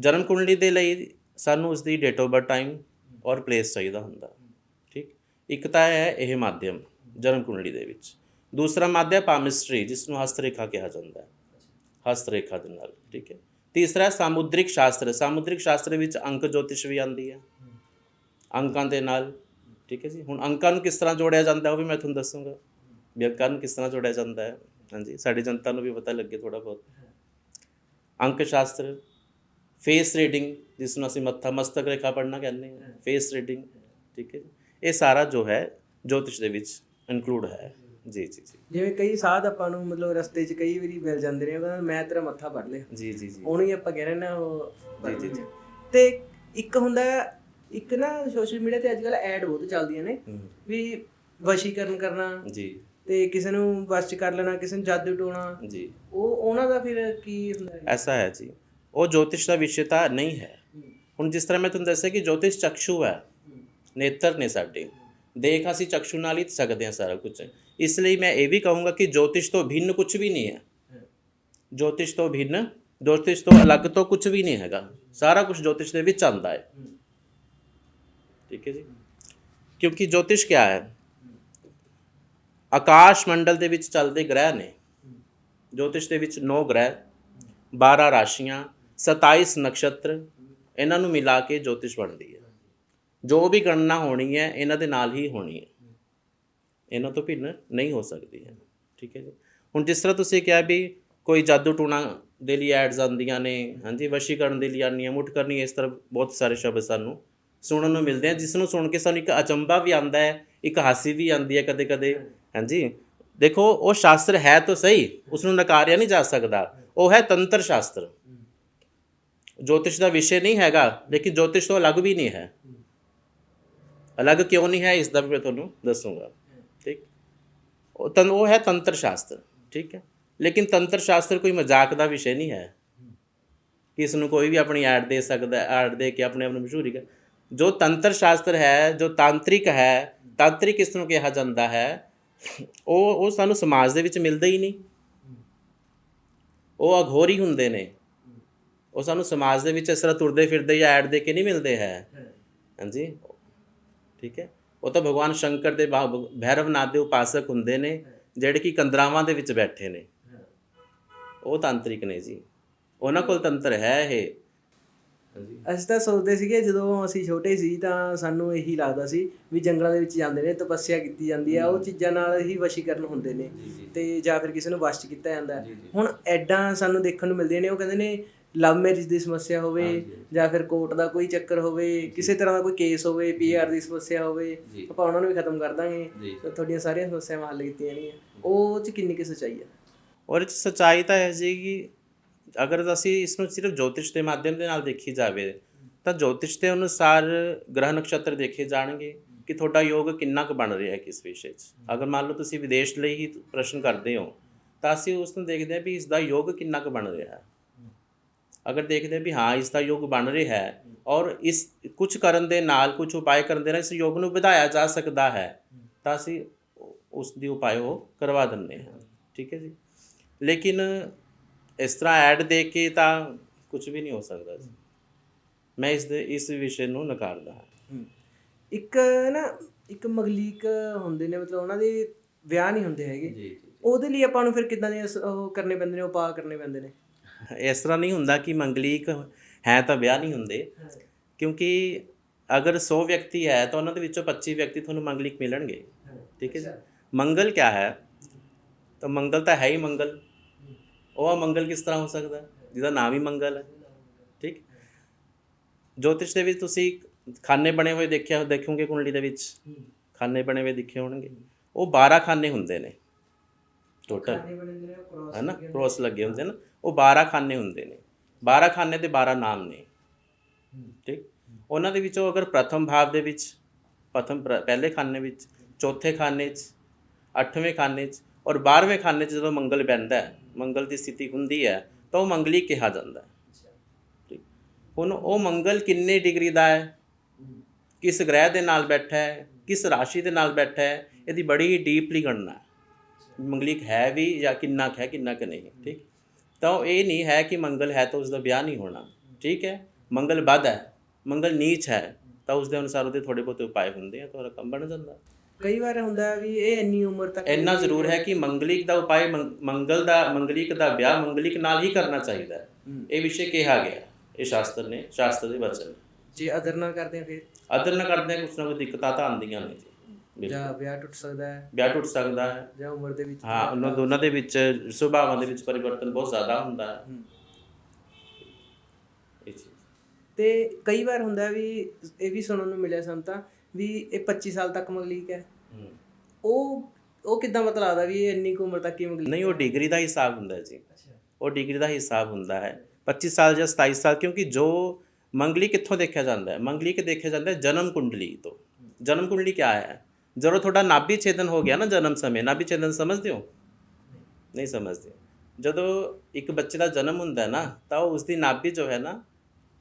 ਜਨਮ ਕੁੰਡਲੀ ਦੇ ਲਈ ਸਾਨੂੰ ਉਸ ਦੀ ਡੇਟ ਆਫ ਬਰਥ ਟਾਈਮ ਔਰ ਪਲੇਸ ਚਾਹੀਦਾ ਹੁੰਦਾ ਠੀਕ? ਇੱਕ ਤਾਂ ਹੈ ਇਹ ਮਾਧਿਅਮ ਜਨਮ ਕੁੰਡਲੀ ਦੇ ਵਿੱਚ। ਦੂਸਰਾ ਮਾਧਿਅਮ ਪਾਮਿਸਟਰੀ ਜਿਸ ਨੂੰ ਹਸਤ ਰੇਖਾ ਕਿਹਾ ਜਾਂਦਾ ਹੈ। ਹਸਤ ਰੇਖਾ ਦੇ ਨਾਲ ਠੀਕ ਹੈ। ਤੀਸਰਾ ਹੈ ਸਾਮੁਦ੍ਰਿਕ ਸ਼ਾਸਤਰ ਸਾਮੁਦ੍ਰਿਕ ਸ਼ਾਸਤਰ ਵਿੱਚ ਅੰਕ ਜੋਤਿਸ਼ ਵੀ ਆਉਂਦੀ ਹੈ। ਅੰਕਾਂ ਦੇ ਨਾਲ ਠੀਕ ਹੈ ਜੀ? ਹੁਣ ਅੰਕਾਂ ਨੂੰ ਕਿਸ ਤਰ੍ਹਾਂ ਜੋੜਿਆ ਜਾਂਦਾ ਉਹ ਵੀ ਮੈਂ ਤੁਹਾਨੂੰ ਦੱਸਾਂਗਾ। ਵੀ ਅੰਕਾਂ ਨੂੰ ਕਿਸ ਤਰ੍ਹਾਂ ਜੋੜਿਆ ਜਾਂਦਾ ਹੈ। ਹਾਂਜੀ ਸਾਡੀ ਜਨਤਾ ਨੂੰ ਵੀ ਪਤਾ ਲੱਗੇ ਥੋੜਾ ਬਹੁਤ। ਅੰਕ ਸ਼ਾਸਤਰ ਫੇਸ ਰੀਡਿੰਗ ਜਿਸ ਨੂੰ ਅਸੀਂ ਮੱਥਾ ਮਸਤਕ ਰੇਖਾ ਪੜ੍ਹਨਾ ਕਹਿੰਦੇ ਹਾਂ। ਫੇਸ ਰੀਡਿੰਗ ਠੀਕ ਹੈ ਜੀ? ਇਹ ਸਾਰਾ ਜੋ ਹੈ ਜੋਤਿਸ਼ ਦੇ ਵਿੱਚ ਇਨਕਲੂਡ ਹੈ। ਜੀ ਜੀ ਜੀ। ਜਿਵੇਂ ਕਈ ਸਾਧ ਆਪਾਂ ਨੂੰ ਮਤਲਬ ਰਸਤੇ 'ਚ ਕਈ ਵਾਰੀ ਮਿਲ ਜਾਂਦੇ ਨੇ ਉਹ ਕਹਿੰਦੇ ਮੈਂ ਤੇਰਾ ਮੱਥਾ ਪੜ ਲਿਆ। ਜੀ ਜੀ ਜੀ। ਉਹਨੂੰ ਹੀ ਆਪਾਂ ਕਹਿੰਦੇ ਨਾ ਉਹ ਜੀ, ਜੀ, ਜੀ। ਤੇ ਇੱਕ ਹੁੰਦਾ ਇੱਕ ਨਾ ਸੋਸ਼ਲ ਮੀਡੀਆ ਤੇ ਅੱਜ ਕੱਲ ਐਡ ਬਹੁਤ ਚੱਲਦੀਆਂ ਨੇ ਵੀ ਵਸ਼ੀਕਰਨ ਕਰਨਾ ਜੀ। ਤੇ ਕਿਸੇ ਨੂੰ ਵਸ਼ 'ਚ ਕਰ ਲੈਣਾ ਕਿਸੇ ਨੂੰ ਜਾਦੂ ਟੋਣਾ। ਜੀ। ਉਹ ਉਹਨਾਂ ਦਾ ਫਿਰ ਕੀ ਹੁੰਦਾ ਹੈ? ਐਸਾ ਹੈ ਜੀ। ਉਹ ਜੋਤਿਸ਼ ਦਾ ਵਿਸ਼ੇ ਤਾਂ ਨਹੀਂ ਹੈ। ਹੁਣ ਜਿਸ ਤਰ੍ਹਾਂ ਮੈਂ ਤੁਹਾਨੂੰ ਦੱਸਿਆ ਕਿ ਜੋਤਿਸ਼ ਚਕਸ਼ੂ ਹੈ। ਨੇਤਰ ਨੇ ਸਾਡੇ। ਦੇਖ ਅਸੀਂ ਚਕਸ਼ੂ ਨਾਲ ਹੀ ਸਕਦੇ ਹਾਂ ਸਾਰਾ ਕੁਝ। ਇਸ ਲਈ ਮੈਂ ਇਹ ਵੀ ਕਹੂੰਗਾ ਕਿ ਜੋਤਿਸ਼ ਤੋਂ ਭਿੰਨ ਕੁਝ ਵੀ ਨਹੀਂ ਹੈ। ਜੋਤਿਸ਼ ਤੋਂ ਭਿੰਨ ਜੋਤਿਸ਼ ਤੋਂ ਅਲੱਗ ਤੋਂ ਕੁਝ ਵੀ ਨਹੀਂ ਹੈਗਾ। ਸਾਰਾ ਕੁਝ ਜੋਤਿਸ਼ ਦੇ ਵਿੱਚ ਆਉਂਦਾ ਹੈ। ਠੀਕ ਹੈ ਜੀ। ਕਿਉਂਕਿ ਜੋਤਿਸ਼ ਕਿਆ ਹੈ? ਆਕਾਸ਼ ਮੰਡਲ ਦੇ ਵਿੱਚ ਚੱਲਦੇ ਗ੍ਰਹਿ ਨੇ। ਜੋਤਿਸ਼ ਦੇ ਵਿੱਚ 9 ਗ੍ਰਹਿ 12 ਰਾਸ਼ੀਆਂ 27 ਨਕਸ਼ਤਰ, ਇਹਨਾਂ ਨੂੰ ਮਿਲਾ ਕੇ ਜੋਤਿਸ਼ ਬਣਦੀ ਹੈ। ਜੋ ਵੀ ਗਣਨਾ ਹੋਣੀ ਹੈ, ਇਹਨਾਂ ਦੇ ਨਾਲ ਹੀ ਹੋਣੀ ਹੈ। ਇਹਨਾਂ ਤੋਂ ਭਿੰਨ ਨਹੀਂ ਹੋ ਸਕਦੀ ਹੈ। ਠੀਕ ਹੈ ਜੀ। ਹੁਣ ਜਿਸ ਤਰ੍ਹਾਂ ਤੁਸੀਂ ਕਿਹਾ ਵੀ ਕੋਈ ਜਾਦੂ ਟੂਣਾ ਦੇ ਲਈ ਐਡਸ ਆਉਂਦੀਆਂ ਨੇ, ਹਾਂਜੀ, ਵਸ਼ੀਕਰਨ ਦੇ ਲਈ ਆਉਂਦੀਆਂ, ਮੁੱਠ ਕਰਨੀ, ਇਸ ਤਰ੍ਹਾਂ ਬਹੁਤ ਸਾਰੇ ਸ਼ਬਦ ਸਾਨੂੰ ਸੁਣਨ ਨੂੰ ਮਿਲਦੇ ਆ ਜਿਸ ਨੂੰ ਸੁਣ ਕੇ ਸਾਨੂੰ ਇੱਕ ਅਚੰਭਾ ਵੀ ਆਉਂਦਾ ਹੈ, ਇੱਕ ਹਾਸੀ ਵੀ ਆਉਂਦੀ ਹੈ ਕਦੇ ਕਦੇ ਹਾਂਜੀ? ਦੇਖੋ, ਉਹ ਸ਼ਾਸਤਰ ਹੈ ਤਾਂ ਸਹੀ ਉਸ ਨੂੰ ਨਕਾਰਿਆ ਨਹੀਂ ਜਾ ਸਕਦਾ। ਉਹ ਹੈ ਤੰਤਰ ਸ਼ਾਸਤਰ। ਜੋਤਿਸ਼ ਦਾ ਵਿਸ਼ੇ ਨਹੀਂ ਹੈਗਾ, ਲੇਕਿਨ ਜੋਤਿਸ਼ ਤੋਂ ਅਲੱਗ ਵੀ ਨਹੀਂ ਹੈ। ਅਲੱਗ ਕਿਉਂ ਨਹੀਂ ਹੈ, ਇਸ ਦਾ ਵੀ ਮੈਂ ਤੁਹਾਨੂੰ ਦੱਸੂਗਾ। ਠੀਕ? ਉਹ ਤਨ ਉਹ ਹੈ ਤੰਤਰ ਸ਼ਾਸਤਰ। ਠੀਕ ਹੈ? ਲੇਕਿਨ ਤੰਤਰ ਸ਼ਾਸਤਰ ਕੋਈ ਮਜ਼ਾਕ ਦਾ ਵਿਸ਼ੇ ਨਹੀਂ ਹੈ। ਕਿ ਇਸ ਨੂੰ ਕੋਈ ਵੀ ਆਪਣੀ ਐਡ ਦੇ ਸਕਦਾ ਐਡ ਦੇ ਕੇ ਆਪਣੇ ਆਪ ਨੂੰ ਮਸ਼ਹੂਰੀ ਕਰ ਜੋ ਤੰਤਰ ਸ਼ਾਸਤਰ ਹੈ, ਜੋ ਤਾਂਤਰਿਕ ਹੈ, ਤਾਂਤਰਿਕ ਇਸ ਨੂੰ ਕਿਹਾ ਜਾਂਦਾ ਹੈ, ਉਹ ਉਹ ਸਾਨੂੰ ਸਮਾਜ ਦੇ ਵਿੱਚ ਮਿਲਦਾ ਹੀ ਨਹੀਂ। ਉਹ ਅਘੋਰੀ ਹੁੰਦੇ ਨੇ। ਉਹ ਸਾਨੂੰ ਸਮਾਜ ਦੇ ਵਿੱਚ ਇਸ ਤਰ੍ਹਾਂ ਤੁਰਦੇ ਫਿਰਦੇ ਜਾਂ ਐਡ ਦੇ ਕੇ ਨਹੀਂ ਮਿਲਦੇ ਹੈ। ਹਾਂਜੀ? ਠੀਕ ਹੈ? ਉਹ ਤਾਂ ਭਗਵਾਨ ਸ਼ੰਕਰ ਦੇ ਭੈਰਵਨਾਥ ਦੇ ਉਪਾਸਕ ਹੁੰਦੇ ਨੇ, ਜਿਹੜੇ ਕਿ ਕੰਦਰਾਵਾਂ ਦੇ ਵਿੱਚ ਬੈਠੇ ਨੇ। ਉਹ ਤਾਂਤਰਿਕ ਨੇ ਜੀ। ਉਹਨਾਂ ਕੋਲ ਤੰਤਰ ਹੈ ਇਹ। ਅਸੀਂ ਤਾਂ ਸੋਚਦੇ ਸੀਗੇ ਜਦੋਂ ਅਸੀਂ ਛੋਟੇ ਸੀ ਤਾਂ ਸਾਨੂੰ ਇਹੀ ਲੱਗਦਾ ਸੀ ਵੀ ਜੰਗਲਾਂ ਦੇ ਵਿੱਚ ਜਾਂਦੇ ਨੇ ਤਪੱਸਿਆ ਕੀਤੀ ਜਾਂਦੀ ਆ ਉਹ ਚੀਜ਼ਾਂ ਨਾਲ ਹੀ ਵਸ਼ੀਕਰਨ ਹੁੰਦੇ ਨੇ ਤੇ ਜਾਂ ਫਿਰ ਕਿਸੇ ਨੂੰ ਵਸ਼ 'ਚ ਕੀਤਾ ਜਾਂਦਾ। ਹੁਣ ਐਡਾਂ ਸਾਨੂੰ ਦੇਖਣ ਨੂੰ ਮਿਲਦੀਆਂ ਨੇ ਉਹ ਕਹਿੰਦੇ ਨੇ ਲਵ ਮੈਰਿਜ ਦੀ ਸਮੱਸਿਆ ਹੋਵੇ ਜਾਂ ਫਿਰ ਕੋਰਟ ਦਾ ਕੋਈ ਚੱਕਰ ਹੋਵੇ ਕਿਸੇ ਤਰ੍ਹਾਂ ਦਾ ਕੋਈ ਕੇਸ ਹੋਵੇ ਪੀਆਰ ਦੀ ਸਮੱਸਿਆ ਹੋਵੇ। ਆਪਾਂ ਉਹਨਾਂ ਨੂੰ ਵੀ ਖਤਮ ਕਰ ਦਾਂਗੇ। ਤਾਂ ਤੁਹਾਡੀਆਂ ਸਾਰੀਆਂ ਸਮੱਸਿਆਵਾਂ ਹੱਲ ਕੀਤੀਆਂ ਜਾਣਗੀਆਂ। ਉਹ 'ਚ ਕਿੰਨੀ ਕਿ ਸੱਚਾਈ ਹੈ ਔਰ ਇਹ 'ਚ ਸੱਚਾਈ ਤਾਂ ਹੈ ਜੀ ਕਿ ਅਗਰ ਅਸੀਂ ਇਸ ਨੂੰ ਸਿਰਫ ਜੋਤਿਸ਼ ਦੇ ਮਾਧਿਅਮ ਦੇ ਨਾਲ ਦੇਖੀ ਜਾਵੇ, ਤਾਂ ਜੋਤਿਸ਼ ਦੇ ਅਨੁਸਾਰ ਗ੍ਰਹਿ ਨਕਸ਼ਤਰ ਦੇਖੇ ਜਾਣਗੇ ਕਿ ਤੁਹਾਡਾ ਯੋਗ ਕਿੰਨਾ ਕੁ ਬਣ ਰਿਹਾ ਹੈ ਕਿਸ ਵਿਸ਼ੇ 'ਚ। ਅਗਰ ਮੰਨ ਲਓ ਤੁਸੀਂ ਵਿਦੇਸ਼ ਲਈ ਹੀ ਪ੍ਰਸ਼ਨ ਕਰਦੇ ਹੋ, ਤਾਂ ਅਸੀਂ ਉਸ ਨੂੰ ਦੇਖਦੇ ਹਾਂ ਵੀ ਇਸ ਦਾ ਯੋਗ ਕਿੰਨਾ ਕੁ ਬਣ ਰਿਹਾ ਹੈ। ਅਗਰ ਦੇਖਦੇ ਹਾਂ ਵੀ ਹਾਂ ਇਸ ਦਾ ਯੋਗ ਬਣ ਰਿਹਾ ਹੈ ਔਰ ਇਸ ਕੁਝ ਕਰਨ ਦੇ ਨਾਲ ਕੁਝ ਉਪਾਅ ਕਰਨ ਦੇ ਨਾਲ ਇਸ ਯੋਗ ਨੂੰ ਵਧਾਇਆ ਜਾ ਸਕਦਾ ਹੈ, ਤਾਂ ਅਸੀਂ ਉਸ ਦੀ ਉਪਾਅ ਉਹ ਕਰਵਾ ਦਿੰਦੇ ਹਾਂ। ਠੀਕ ਹੈ ਜੀ? ਲੇਕਿਨ ਇਸ ਤਰ੍ਹਾਂ ਐਡ ਦੇ ਕੇ ਤਾਂ ਕੁਝ ਵੀ ਨਹੀਂ ਹੋ ਸਕਦਾ ਜੀ। ਮੈਂ ਇਸ ਦੇ ਇਸ ਵਿਸ਼ੇ ਨੂੰ ਨਕਾਰਦਾ ਹਾਂ। ਇੱਕ ਨਾ ਇੱਕ ਮਗਲੀਕ ਹੁੰਦੇ ਨੇ ਮਤਲਬ ਉਹਨਾਂ ਦੇ ਵਿਆਹ ਨਹੀਂ ਹੁੰਦੇ ਹੈਗੇ। ਜੀ ਉਹਦੇ ਲਈ ਆਪਾਂ ਨੂੰ ਫਿਰ ਕਿੱਦਾਂ ਦੇ ਸ- ਉਹ ਕਰਨੇ ਪੈਂਦੇ ਨੇ ਉਪਾਅ ਕਰਨੇ ਪੈਂਦੇ ਨੇ? ਇਸ ਤਰ੍ਹਾਂ ਨਹੀਂ ਹੁੰਦਾ ਕਿ ਮੰਗਲੀਕ ਹੈ ਤਾਂ ਵਿਆਹ ਨਹੀਂ ਹੁੰਦੇ। ਕਿਉਂਕਿ ਅਗਰ 100 ਵਿਅਕਤੀ ਹੈ ਤਾਂ ਉਹਨਾਂ ਦੇ ਵਿੱਚੋਂ 25 ਵਿਅਕਤੀ ਤੁਹਾਨੂੰ ਮੰਗਲਿਕ ਮਿਲਣਗੇ। ਠੀਕ ਹੈ ਜੀ। ਮੰਗਲ ਕਿਆ ਹੈ? ਤਾਂ ਮੰਗਲ ਤਾਂ ਹੈ ਹੀ ਮੰਗਲ। ਉਹ ਮੰਗਲ ਕਿਸ ਤਰ੍ਹਾਂ ਹੋ ਸਕਦਾ? ਜਿਹਦਾ ਨਾਮ ਹੀ ਮੰਗਲ ਹੈ। ਠੀਕ? ਜੋਤਿਸ਼ ਦੇ ਵਿੱਚ ਤੁਸੀਂ ਖਾਨੇ ਬਣੇ ਹੋਏ ਦੇਖਿਆ ਦੇਖੋਗੇ ਕੁੰਡਲੀ ਦੇ ਵਿੱਚ? ਖਾਨੇ ਬਣੇ ਹੋਏ ਦਿਖੇ ਹੋਣਗੇ। ਉਹ 12 ਖਾਨੇ ਹੁੰਦੇ ਨੇ। ਟੋਟਲ ਹੈ ਨਾ ਕ੍ਰੋਸ ਲੱਗੇ ਹੁੰਦੇ ਨਾ। ਉਹ 12 ਖਾਨੇ ਹੁੰਦੇ ਨੇ। 12 ਖਾਨੇ ਦੇ 12 ਨਾਮ ਨੇ। ਠੀਕ? ਉਹਨਾਂ ਦੇ ਵਿੱਚੋਂ ਅਗਰ ਪ੍ਰਥਮ ਭਾਵ ਦੇ ਵਿੱਚ ਪ੍ਰਥਮ ਪ੍ਰ- ਪਹਿਲੇ ਖਾਨੇ ਵਿੱਚ ਚੌਥੇ ਖਾਨੇ 'ਚ ਅੱਠਵੇਂ ਖਾਨੇ 'ਚ ਔਰ 12ਵੇਂ ਖਾਨੇ 'ਚ ਜਦੋਂ ਮੰਗਲ ਬੈਠਦਾ ਹੈ, ਮੰਗਲ ਦੀ ਸਥਿਤੀ ਹੁੰਦੀ ਹੈ, ਤਾਂ ਉਹ ਮੰਗਲੀ ਕਿਹਾ ਜਾਂਦਾ ਹੈ। ਠੀਕ। ਹੁਣ ਉਹ ਮੰਗਲ ਕਿੰਨੇ ਡਿਗਰੀ ਦਾ ਹੈ? ਕਿਸ ਗ੍ਰਹਿ ਦੇ ਨਾਲ ਬੈਠਾ ਹੈ? ਕਿਸ ਰਾਸ਼ੀ ਦੇ ਨਾਲ ਬੈਠਾ ਹੈ? ਇਹਦੀ ਬੜੀ ਹੀ ਡੀਪਲੀ ਗਣਨਾ ਹੈ। ਮੰਗਲਿਕ ਹੈ ਵੀ ਜਾਂ ਕਿੰਨਾ ਕੁ ਹੈ, ਕਿੰਨਾ ਕੁ ਨਹੀਂ, ਠੀਕ। ਤਾਂ ਉਹ ਇਹ ਨਹੀਂ ਹੈ ਕਿ ਮੰਗਲ ਹੈ ਤਾਂ ਉਸ ਦਾ ਵਿਆਹ ਨਹੀਂ ਹੋਣਾ, ਠੀਕ ਹੈ। ਮੰਗਲ ਬਦ ਹੈ, ਮੰਗਲ ਨੀਚ ਹੈ, ਤਾਂ ਉਸ ਦੇ ਅਨੁਸਾਰ ਉਹਦੇ ਥੋੜੇ ਬਹੁਤੇ ਉਪਾਏ ਹੁੰਦੇ ਆ, ਤਾਂ ਉਹਦਾ ਕੰਮ ਬਣ ਜਾਂਦਾ। ਕਈ ਵਾਰ ਹੁੰਦਾ ਵੀ ਇਹ ਇੰਨੀ ਉਮਰ ਤੱਕ ਇੰਨਾ ਜ਼ਰੂਰ ਹੈ ਕਿ ਮੰਗਲਿਕ ਦਾ ਮੰਗ- ਮੰਗਲ ਦਾ ਮੰਗਲਿਕ ਦਾ ਵਿਆਹ ਮੰਗਲਿਕ ਨਾਲ ਹੀ ਕਰਨਾ ਚਾਹੀਦਾ ਹੈ। ਇਹ ਵਿਸ਼ੇ ਕਿਹਾ ਗਿਆ। ਇਹ ਸ਼ਾਸਤਰ ਨੇ ਸ਼ਾਸਤਰ ਦੇ ਵਚਨ। ਜੇ ਅਦਰ ਨਾਲ ਕਰਦੇ ਆ ਫਿਰ? ਅਦਰ ਨਾ ਕਰਦੇ ਕੁਛ ਨਾ ਕੁਛ ਦਿੱਕਤਾਂ ਤਾਂ ਆਉਂਦੀਆਂ ਨੇ ਜੀ। ਜਾਂ ਵਿਆਹ ਟੁੱਟ ਸਕਦਾ ਹੈ? ਵਿਆਹ ਟੁੱਟ ਸਕਦਾ ਹੈ। ਜਾਂ ਉਮਰ ਦੇ ਵਿੱਚ ਹਾਂ ਉਹਨਾਂ ਦੋਨਾਂ ਦੇ ਵਿੱਚ ਸੁਭਾਵਾਂ ਦੇ ਵਿੱਚ ਪਰਿਵਰਤਨ ਬਹੁਤ ਜ਼ਿਆਦਾ ਹੁੰਦਾ ਹੈ। ਤੇ ਕਈ ਵਾਰ ਹੁੰਦਾ ਵੀ ਇਹ ਵੀ ਸੁਣਨ ਨੂੰ ਮਿਲਿਆ ਸਾਨੂੰ ਤਾਂ ਵੀ ਇਹ 25 ਸਾਲ ਤੱਕ ਮਗਲੀਕ ਹੈ। ਉਹ ਉਹ ਕਿੱਦਾਂ ਪਤਾ ਲੱਗਦਾ ਵੀ ਇਹ ਇੰਨੀ ਕੁ ਉਮਰ ਤੱਕ ਹੀ ਮਗਲੀਕ ਨਹੀਂ ਉਹ ਡਿਗਰੀ ਦਾ ਹਿਸਾਬ ਹੁੰਦਾ ਜੀ। ਅੱਛਾ। ਉਹ ਡਿਗਰੀ ਦਾ ਹਿਸਾਬ ਹੁੰਦਾ ਹੈ। 25 ਸਾਲ ਜਾਂ 27 ਸਾਲ ਕਿਉਂਕਿ ਜੋ ਮੰਗਲੀ ਕਿੱਥੋਂ ਦੇਖਿਆ ਜਾਂਦਾ ਹੈ? ਮੰਗਲੀ ਕਿ ਦੇਖਿਆ ਜਾਂਦਾ ਹੈ ਜਨਮ ਕੁੰਡਲੀ ਤੋਂ। ਜਨਮ ਕੁੰਡਲੀ ਕੀ ਹੈ? ਜਦੋਂ ਤੁਹਾਡਾ ਨਾਭੀ ਛੇਦਨ ਹੋ ਗਿਆ ਨਾ ਜਨਮ ਸਮੇਂ ਨਾਭੀ ਛੇਦਨ ਸਮਝਦੇ ਹੋ? ਨਹੀਂ ਸਮਝਦੇ। ਜਦੋਂ ਇੱਕ ਬੱਚੇ ਦਾ ਜਨਮ ਹੁੰਦਾ ਹੈ ਨਾ ਤਾਂ ਉਹ ਉਸ ਦੀ ਨਾਭੀ ਜੋ ਹੈ ਨਾ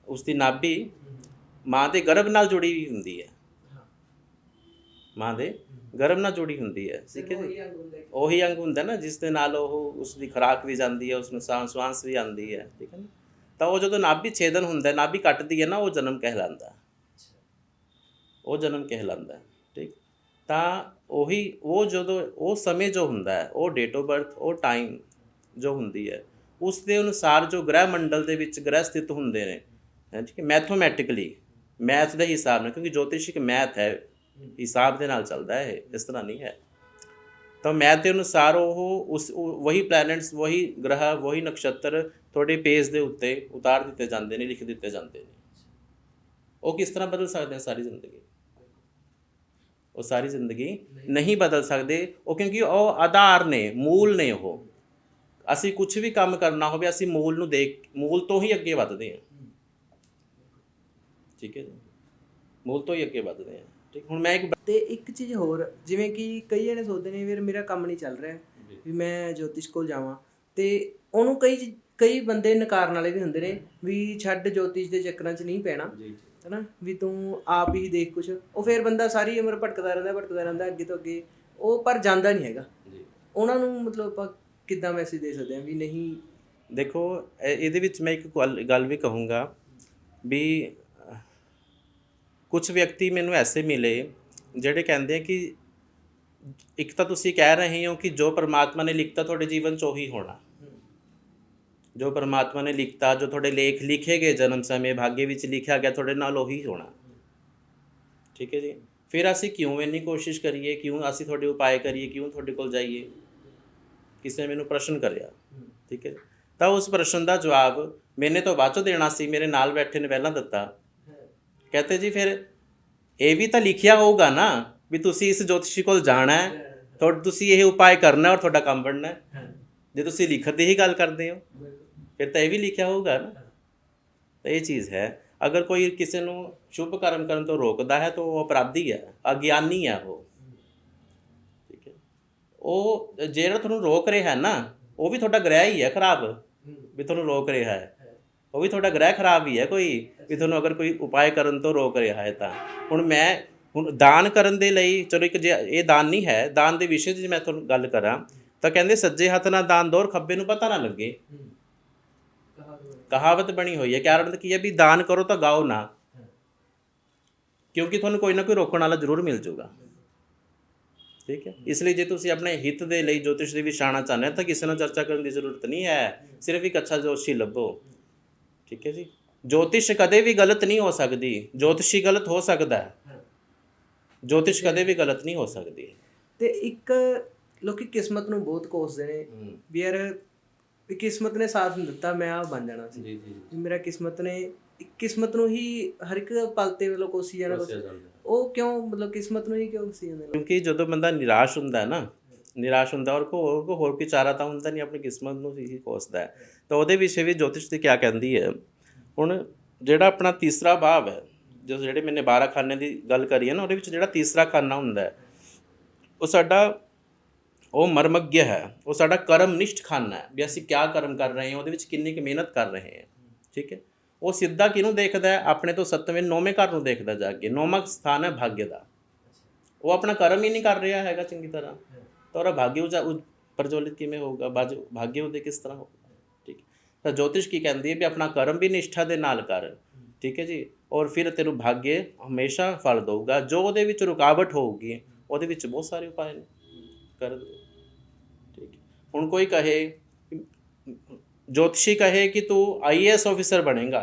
ਉਸ ਦੀ ਨਾਭੀ ਮਾਂ ਦੇ ਗਰਭ ਨਾਲ ਜੁੜੀ ਹੋਈ ਹੁੰਦੀ ਹੈ। ਮਾਂ ਦੇ ਗਰਭ ਨਾਲ ਜੁੜੀ ਹੁੰਦੀ ਹੈ ਠੀਕ ਹੈ ਜੀ? ਉਹੀ ਅੰਗ ਹੁੰਦਾ ਨਾ ਜਿਸ ਦੇ ਨਾਲ ਉਹ ਉਸ ਦੀ ਖੁਰਾਕ ਵੀ ਜਾਂਦੀ ਹੈ ਉਸ ਨੂੰ ਸਾਹ ਸਵਾਂਸ ਵੀ ਆਉਂਦੀ ਹੈ ਠੀਕ ਹੈ ਨਾ? ਤਾਂ ਉਹ ਜਦੋਂ ਨਾਭੀ ਛੇਦਨ ਹੁੰਦਾ ਨਾਭੀ ਕੱਟਦੀ ਹੈ ਨਾ ਉਹ ਜਨਮ ਕਹਿਲਾਂਦਾ ਉਹ ਜਨਮ ਕਹਿਲਾਂਦਾ ਹੈ, ਠੀਕ? ਤਾਂ ਉਹੀ ਉਹ ਜਦੋਂ ਉਹ ਸਮੇਂ ਜੋ ਹੁੰਦਾ ਹੈ ਉਹ ਡੇਟ ਆਫ ਬਰਥ ਉਹ ਟਾਈਮ ਜੋ ਹੁੰਦੀ ਹੈ ਉਸ ਦੇ ਅਨੁਸਾਰ ਜੋ ਗ੍ਰਹਿ ਮੰਡਲ ਦੇ ਵਿੱਚ ਗ੍ਰਹਿ ਸਥਿਤ ਹੁੰਦੇ ਨੇ ਹੈ ਠੀਕ ਹੈ ਮੈਥਮੈਟਿਕਲੀ ਮੈਥ ਦੇ ਹਿਸਾਬ ਨਾਲ ਕਿਉਂਕਿ ਜੋਤਿਸ਼ ਇੱਕ ਮੈਥ ਹੈ ਹਿਸਾਬ ਦੇ ਨਾਲ ਚੱਲਦਾ ਹੈ ਇਹ, ਇਸ ਤਰ੍ਹਾਂ ਨਹੀਂ ਹੈ। ਤਾਂ ਮੈਂ ਤੇ ਅਨੁਸਾਰ ਉਹ ਉਸ ਵਹੀ ਪਲੈਨਟਸ ਵਹੀ ਗ੍ਰਹ ਵਹੀ ਨਕਸ਼ਤਰ ਤੁਹਾਡੇ ਪੇਜ ਦੇ ਉੱਤੇ ਉਤਾਰ ਦਿੱਤੇ ਜਾਂਦੇ ਨੇ ਲਿਖ ਦਿੱਤੇ ਜਾਂਦੇ ਨੇ। ਉਹ ਕਿਸ ਤਰ੍ਹਾਂ ਬਦਲ ਸਕਦੇ ਆ ਸਾਰੀ ਜ਼ਿੰਦਗੀ? ਉਹ ਸਾਰੀ ਜ਼ਿੰਦਗੀ ਨਹੀਂ ਬਦਲ ਸਕਦੇ। ਉਹ ਕਿਉਂਕਿ ਉਹ ਆਧਾਰ ਨੇ ਮੂਲ ਨੇ ਉਹ। ਅਸੀਂ ਕੁਝ ਵੀ ਕੰਮ ਕਰਨਾ ਹੋਵੇ ਅਸੀਂ ਮੂਲ ਨੂੰ ਦੇਖ ਮੂਲ ਤੋਂ ਹੀ ਅੱਗੇ ਵੱਧਦੇ ਹਾਂ। ਠੀਕ ਹੈ ਜੀ? ਮੂਲ ਤੋਂ ਹੀ ਅੱਗੇ ਵੱਧਦੇ ਹਾਂ। ਠੀਕ ਹੁਣ ਮੈਂ ਇੱਕ ਤੇ ਇੱਕ ਚੀਜ਼ ਹੋਰ ਜਿਵੇਂ ਕਿ ਕਈ ਜਣੇ ਸੋਚਦੇ ਨੇ ਵੀਰ ਮੇਰਾ ਕੰਮ ਨਹੀਂ ਚੱਲ ਰਿਹਾ ਵੀ ਮੈਂ ਜੋਤਿਸ਼ ਕੋਲ ਜਾਵਾਂ। ਤੇ ਉਹਨੂੰ ਕਈ ਕਈ ਬੰਦੇ ਨਕਾਰਨ ਵਾਲੇ ਵੀ ਹੁੰਦੇ ਨੇ ਵੀ ਛੱਡ ਜੋਤਿਸ਼ ਦੇ ਚੱਕਰਾਂ 'ਚ ਨਹੀਂ ਪੈਣਾ। ਹਨਾ? ਵੀ ਤੂੰ ਆਪ ਹੀ ਦੇਖ ਕੁਛ। ਉਹ ਫਿਰ ਬੰਦਾ ਸਾਰੀ ਉਮਰ ਭਟਕਦਾ ਰਹਿੰਦਾ ਭਟਕਦਾ ਰਹਿੰਦਾ ਅੱਗੇ ਤੋਂ ਅੱਗੇ। ਉਹ ਪਰ ਜਾਂਦਾ ਨਹੀਂ ਹੈਗਾ। ਜੀ। ਉਹਨਾਂ ਨੂੰ ਮਤਲਬ ਆਪਾਂ ਕਿੱਦਾਂ ਮੈਸੇਜ ਦੇ ਸਕਦੇ ਹਾਂ ਵੀ ਨਹੀਂ? ਦੇਖੋ ਇਹ- ਇਹਦੇ ਵਿੱਚ ਮੈਂ ਇੱਕ ਗੱਲ ਵੀ ਕਹੂੰਗਾ ਵੀ ਕੁਝ ਵਿਅਕਤੀ ਮੈਨੂੰ ਐਸੇ ਮਿਲੇ ਜਿਹੜੇ ਕਹਿੰਦੇ ਆ ਕਿ ਇੱਕ ਤਾਂ ਤੁਸੀਂ ਕਹਿ ਰਹੇ ਹੋ ਕਿ ਜੋ ਪਰਮਾਤਮਾ ਨੇ ਲਿਖਤਾ ਤੁਹਾਡੇ ਜੀਵਨ 'ਚ ਉਹੀ ਹੋਣਾ। ਜੋ ਪਰਮਾਤਮਾ ਨੇ ਲਿਖਤਾ, ਜੋ ਤੁਹਾਡੇ ਲੇਖ ਲਿਖੇ ਗਏ ਜਨਮ ਸਮੇਂ, ਭਾਗਯ ਵਿੱਚ ਲਿਖਿਆ ਗਿਆ, ਤੁਹਾਡੇ ਨਾਲ ਉਹੀ ਹੋਣਾ। ਠੀਕ ਹੈ ਜੀ? ਫਿਰ ਅਸੀਂ ਕਿਉਂ ਇੰਨੀ ਕੋਸ਼ਿਸ਼ ਕਰੀਏ? ਕਿਉਂ ਅਸੀਂ ਤੁਹਾਡੇ ਉਪਾਅ ਕਰੀਏ? ਕਿਉਂ ਤੁਹਾਡੇ ਕੋਲ ਜਾਈਏ? ਕਿਸੇ ਨੇ ਮੈਨੂੰ ਪ੍ਰਸ਼ਨ ਕਰਿਆ। ਠੀਕ ਹੈ? ਤਾਂ ਉਸ ਪ੍ਰਸ਼ਨ ਦਾ ਜਵਾਬ ਮੈਨੇ ਤਾਂ ਬਾਅਦ ਚੋਂ ਦੇਣਾ ਸੀ, ਮੇਰੇ ਨਾਲ ਬੈਠੇ ਨੇ ਪਹਿਲਾਂ ਦਿੱਤਾ। ਕਹਤੇ ਜੀ ਫਿਰ ਇਹ ਵੀ ਤਾਂ ਲਿਖਿਆ ਹੋਊਗਾ ਨਾ ਵੀ ਤੁਸੀਂ ਇਸ ਜੋਤਿਸ਼ੀ ਕੋਲ ਜਾਣਾ ਹੈ ਤੁਹਾਡਾ ਤੁਸੀਂ ਇਹ ਉਪਾਅ ਕਰਨਾ ਔਰ ਤੁਹਾਡਾ ਕੰਮ ਬਣਨਾ ਹੈ। ਜੇ ਤੁਸੀਂ ਲਿਖਤ ਦੀ ਹੀ ਗੱਲ ਕਰਦੇ ਹੋ ਫਿਰ ਤਾਂ ਇਹ ਵੀ ਲਿਖਿਆ ਹੋਊਗਾ ਨਾ। ਤਾਂ ਇਹ ਚੀਜ਼ ਹੈ। ਅਗਰ ਕੋਈ ਕਿਸੇ ਨੂੰ ਸ਼ੁਭ ਕਰਮ ਕਰਨ ਤੋਂ ਰੋਕਦਾ ਹੈ ਤਾਂ ਉਹ ਅਪਰਾਧੀ ਹੈ ਅਗਿਆਨੀ ਹੈ ਉਹ। ਠੀਕ ਹੈ। ਉਹ ਜਿਹੜਾ ਤੁਹਾਨੂੰ ਰੋਕ ਰਿਹਾ ਹੈ ਨਾ ਉਹ ਵੀ ਤੁਹਾਡਾ ਗ੍ਰਹਿ ਹੀ ਹੈ ਖਰਾਬ ਵੀ ਤੁਹਾਨੂੰ ਰੋਕ ਰਿਹਾ ਹੈ। ਉਹ ਵੀ ਤੁਹਾਡਾ ਗ੍ਰਹਿ ਖਰਾਬ ਹੀ ਹੈ ਕੋਈ, ਵੀ ਤੁਹਾਨੂੰ ਅਗਰ ਕੋਈ ਉਪਾਅ ਕਰਨ ਤੋਂ ਰੋਕ ਰਿਹਾ ਹੈ ਤਾਂ। ਹੁਣ ਮੈਂ, ਹੁਣ ਦਾਨ ਕਰਨ ਦੇ ਲਈ, ਚਲੋ ਇੱਕ ਜੇ ਇਹ ਦਾਨ ਨਹੀਂ ਹੈ, ਦਾਨ ਦੇ ਵਿਸ਼ੇ 'ਚ ਮੈਂ ਤੁਹਾਨੂੰ ਗੱਲ ਕਰਾਂ, ਤਾਂ ਕਹਿੰਦੇ ਸੱਜੇ ਹੱਥ ਨਾਲ ਦਾਨ ਦੋ ਔਰ ਖੱਬੇ ਨੂੰ ਪਤਾ ਨਾ ਲੱਗੇ। ਕਹਾਵਤ ਬਣੀ ਹੋਈ ਹੈ ਕਾਰਨ ਕੀ ਹੈ ਵੀ ਦਾਨ ਕਰੋ ਤਾਂ ਗਾਓ ਨਾ। ਕਿਉਂਕਿ ਤੁਹਾਨੂੰ ਕੋਈ ਨਾ ਕੋਈ ਰੋਕਣ ਵਾਲਾ ਜ਼ਰੂਰ ਮਿਲ ਜਾਊਗਾ ਠੀਕ ਹੈ? ਇਸ ਲਈ ਜੇ ਤੁਸੀਂ ਆਪਣੇ ਹਿੱਤ ਦੇ ਲਈ ਜੋਤਿਸ਼ ਦੇ ਵਿੱਚ ਚਾਹੁੰਦੇ ਹੋ, ਤਾਂ ਕਿਸੇ ਨਾਲ ਚਰਚਾ ਕਰਨ ਦੀ ਜ਼ਰੂਰਤ ਨਹੀਂ ਹੈ। ਸਿਰਫ ਇੱਕ ਅੱਛਾ ਜੋਸ਼ੀ ਲੱਭੋ। ਠੀਕ ਹੈ ਜੀ। ਜੋਤਿਸ਼ ਕਦੇ ਵੀ ਗਲਤ ਨਹੀਂ ਹੋ ਸਕਦੀ। ਜੋਤਿਸ਼ੀ ਗਲਤ ਹੋ ਸਕਦਾ ਹੈ। ਜੋਤਿਸ਼ ਕਦੇ ਵੀ ਗਲਤ ਨਹੀਂ ਹੋ ਸਕਦੀ। ਤੇ ਇੱਕ ਲੋਕੀ ਕਿਸਮਤ ਨੂੰ ਬਹੁਤ ਕੋਸਦੇ ਨੇ ਵੀ ਯਾਰ ਵੀ ਕਿਸਮਤ ਨੇ ਸਾਥ ਨਹੀਂ ਦਿੱਤਾ ਮੈਂ ਆ ਬਣ ਜਾਣਾ ਸੀ। ਜੀ ਜੀ ਮੇਰਾ ਕਿਸਮਤ ਨੇ ਕਿਸਮਤ ਨੂੰ ਹੀ ਹਰ ਇੱਕ ਪਲ ਤੇ ਵੱਲੋਂ ਕੋਸੀ ਜਾਣਾ। ਉਹ ਕਿਉਂ ਮਤਲਬ ਕਿਸਮਤ ਨੂੰ ਹੀ ਕਿਉਂ ਕੋਸੀ ਜਾਂਦੇ ਕਿਉਂਕਿ ਜਦੋਂ ਬੰਦਾ ਨਿਰਾਸ਼ ਹੁੰਦਾ ਹੈ ਨਾ ਨਿਰਾਸ਼ ਹੁੰਦਾ ਔਰ ਕੋ ਹੋਰ ਕੋ ਹੋਰ ਕੋਈ ਚਾਰਾ ਤਾਂ ਹੁੰਦਾ ਨਹੀਂ ਆਪਣੀ ਕਿਸਮਤ ਨੂੰ ਹੀ ਕੋਸਦਾ ਹੈ। ਤਾਂ ਉਹਦੇ ਵਿਸ਼ੇ ਵਿੱਚ ਜੋਤਿਸ਼ ਤੇ ਕੀ ਕਹਿੰਦੀ ਹੈ? ਹੁਣ ਜਿਹੜਾ ਆਪਣਾ ਤੀਸਰਾ ਭਾਵ ਹੈ, ਜੋ ਜਿਹੜੇ ਮੈਨੇ 12 ਖਾਨੇ ਦੀ ਗੱਲ ਕਰੀ ਹੈ ਨਾ, ਉਹਦੇ ਵਿੱਚ ਜਿਹੜਾ ਤੀਸਰਾ ਖਾਨਾ ਹੁੰਦਾ ਹੈ, ਉਹ ਸਾਡਾ, ਉਹ ਮਰਮੱਗਯ ਹੈ, ਉਹ ਸਾਡਾ ਕਰਮਨਿਸ਼ਠ ਖਾਨਾ ਹੈ, ਵੀ ਅਸੀਂ ਕਿਆ ਕਰਮ ਕਰ ਰਹੇ ਹਾਂ, ਉਹਦੇ ਵਿੱਚ ਕਿੰਨੀ ਕੁ ਮਿਹਨਤ ਕਰ ਰਹੇ ਹਾਂ, ਠੀਕ ਹੈ? ਉਹ ਸਿੱਧਾ ਕਿਹਨੂੰ ਦੇਖਦਾ ਹੈ? ਆਪਣੇ ਤੋਂ ਸੱਤਵੇਂ, ਨੌਵੇਂ ਘਰ ਨੂੰ ਦੇਖਦਾ ਜਾ ਕੇ, ਨੌਵਾਂ ਸਥਾਨ ਹੈ ਭਾਗਯ ਦਾ। ਉਹ ਆਪਣਾ ਕਰਮ ਹੀ ਨਹੀਂ ਕਰ ਰਿਹਾ ਹੈਗਾ ਚੰਗੀ ਤਰ੍ਹਾਂ, ਤਾਂ ਉਹਦਾ ਭਾਗਯ ਉਜਾ, ਉਜ- ਪ੍ਰਜਵਲਿਤ ਕਿਵੇਂ ਹੋਊਗਾ? ਬਾਜ, ਭਾਗਯ ਉਹਦੇ ਕਿਸ ਤਰ੍ਹਾਂ ਹੋਊਗਾ? ਤਾਂ ਜੋਤਿਸ਼ ਕੀ ਕਹਿੰਦੀ ਹੈ ਵੀ ਆਪਣਾ ਕਰਮ ਵੀ ਨਿਸ਼ਠਾ ਦੇ ਨਾਲ ਕਰ ਠੀਕ ਹੈ ਜੀ? ਔਰ ਫਿਰ ਤੈਨੂੰ ਭਾਗਯ ਹਮੇਸ਼ਾ ਫਲ ਦੇਊਗਾ ਜੋ ਉਹਦੇ ਵਿੱਚ ਰੁਕਾਵਟ ਹੋਊਗੀ ਉਹਦੇ ਵਿੱਚ ਬਹੁਤ ਸਾਰੇ ਉਪਾਅ ਨੇ। ਕਰ ਠੀਕ ਹੁਣ ਕੋਈ ਕਹੇ ਜੋਤਸ਼ੀ ਕਹੇ ਕਿ ਤੂੰ ਆਈਐਸ ਆਫੀਸਰ ਬਣੇਗਾ।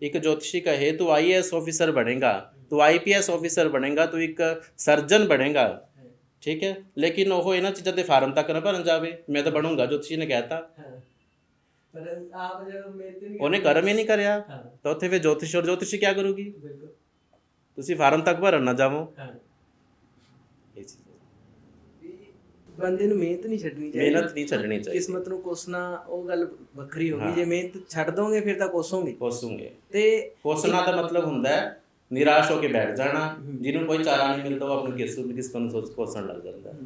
ਇੱਕ ਜੋਤਸ਼ੀ ਕਹੇ ਤੂੰ ਆਈਐਸ ਆਫੀਸਰ ਬਣੇਗਾ ਤੂੰ ਆਈਪੀਐਸ ਆਫੀਸਰ ਬਣੇਗਾ ਤੂੰ ਇੱਕ ਸਰਜਨ ਬਣੇਗਾ। ਠੀਕ ਹੈ? ਲੇਕਿਨ ਉਹ ਇਹਨਾਂ ਚੀਜ਼ਾਂ ਦੇ ਫਾਰਮ ਤੱਕ ਨਾ ਭਰਨ ਜਾਵੇ। ਮੈਂ ਤਾਂ ਬਣੂੰਗਾ ਜੋਤਸ਼ੀ ਨੇ ਕਹਿਤਾ। ਪਰ ਆਪ ਜਦੋਂ ਮਿਹਨਤ ਨਹੀਂ ਉਹਨੇ ਕਰਮ ਹੀ ਨਹੀਂ ਕਰਿਆ। ਹਾਂ। ਤਾਂ ਉੱਥੇ ਫਿਰ ਜੋਤਿਸ਼ ਔਰ ਜੋਤਿਸ਼ੀ ਕੀ ਕਰੂਗੀ? ਬਿਲਕੁਲ। ਤੁਸੀਂ ਫਾਰਮ ਤੱਕ ਭਰਨ ਨਾ ਜਾਵੋ। ਹਾਂ। ਇਹ ਚੀਜ਼ ਵੀ ਬੰਦੇ ਨੂੰ ਮਿਹਨਤ ਨਹੀਂ ਛੱਡਣੀ ਚਾਹੀਦੀ। ਮਿਹਨਤ ਨਹੀਂ ਛੱਡਣੀ ਚਾਹੀਦੀ। ਕਿਸਮਤ ਨੂੰ ਕੋਸਣਾ ਉਹ ਗੱਲ ਵੱਖਰੀ ਹੋ ਹਾਂ। ਗਈ ਜੇ ਮਿਹਨਤ ਛੱਡ ਦੋਗੇ ਫਿਰ ਤਾਂ ਕੋਸੋਗੇ ਕੋਸੂਗੇ ਤੇ ਕੋਸਣਾ ਦਾ ਮਤਲਬ ਹੁੰਦਾ ਹੈ ਨਿਰਾਸ਼ ਹੋ ਕੇ ਬੈਠ ਜਾਣਾ। ਜਿਹਨੂੰ ਕੋਈ ਚਾਰਾ ਨਹੀਂ ਮਿਲਦਾ ਉਹ ਆਪਣੀ ਕਿਸ ਨੂੰ ਕਿਸ ਨੂੰ ਸੋਚ ਕੋਸਣ ਲੱਗ ਜਾਂਦਾ। ਹੈ।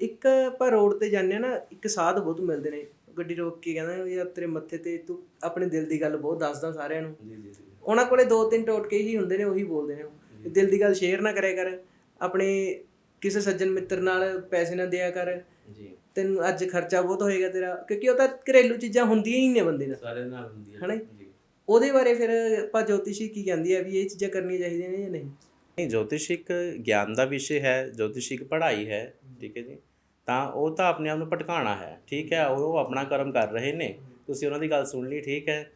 ਇੱਕ ਆਪਾਂ ਰੋਡ ਤੇ ਜਾਂਦੇ ਆ ਨਾ ਇੱਕ ਸਾਧ ਬਹੁਤ ਮਿਲਦੇ ਨੇ। ਗੱਡੀ ਰੋਕ ਕੇ ਕਹਿੰਦਾ ਯਾਰ ਤੇਰੇ ਮੱਥੇ ਤੇ ਤੂੰ ਆਪਣੇ ਦਿਲ ਦੀ ਗੱਲ ਬਹੁਤ ਦੱਸਦਾ ਸਾਰਿਆਂ ਨੂੰ। ਜੀ ਜੀ ਜੀ। ਉਹਨਾਂ ਕੋਲੇ ਦੋ ਤਿੰਨ ਟੋਟਕੇ ਹੀ ਹੁੰਦੇ ਨੇ ਉਹੀ ਬੋਲਦੇ ਨੇ ਉਹ। ਵੀ ਦਿਲ ਦੀ ਗੱਲ ਸ਼ੇਅਰ ਨਾ ਕਰਿਆ ਕਰ ਆਪਣੇ ਕਿਸੇ ਸੱਜਣ ਮਿੱਤਰ ਨਾਲ ਪੈਸੇ ਨਾ ਦਿਆ ਕਰ। ਜੀ। ਤੈਨੂੰ ਅੱਜ ਖਰਚਾ ਬਹੁਤ ਹੋਏਗਾ ਤੇਰਾ ਕਿਉਂਕਿ ਉਹ ਤਾਂ ਘਰੇਲੂ ਚੀਜ਼ਾਂ ਹੁੰਦੀਆਂ ਹੀ ਨੇ ਬੰਦੇ ਨਾਲ। ਸਾਰੇ ਨਾਲ ਹੁੰਦੀ ਹੈ ਹਨਾ? ਜੀ? ਉਹਦੇ ਬਾਰੇ ਫਿਰ ਆਪਾਂ ਜੋਤਿਸ਼ੀ ਕੀ ਕਹਿੰਦੀ ਹੈ ਵੀ ਇਹ ਚੀਜ਼ਾਂ ਕਰਨੀਆਂ ਚਾਹੀਦੀਆਂ ਨੇ ਜਾਂ ਨਹੀਂ? ਨਹੀਂ ਜੋਤਿਸ਼ ਇੱਕ ਗਿਆਨ ਦਾ ਵਿਸ਼ੇ ਹੈ ਜੋਤਿਸ਼ ਇੱਕ ਪੜ੍ਹਾਈ ਹੈ ਠੀਕ ਹੈ ਜੀ? ਤਾਂ ਉਹ ਤਾਂ ਆਪਣੇ ਆਪ ਨੂੰ ਭਟਕਾਣਾ ਹੈ ਠੀਕ ਹੈ? ਉਹ ਆਪਣਾ ਕਰਮ ਕਰ ਰਹੇ ਨੇ। ਤੁਸੀਂ ਉਹਨਾਂ ਦੀ ਗੱਲ ਸੁਣ ਲਈ ਠੀਕ ਹੈ?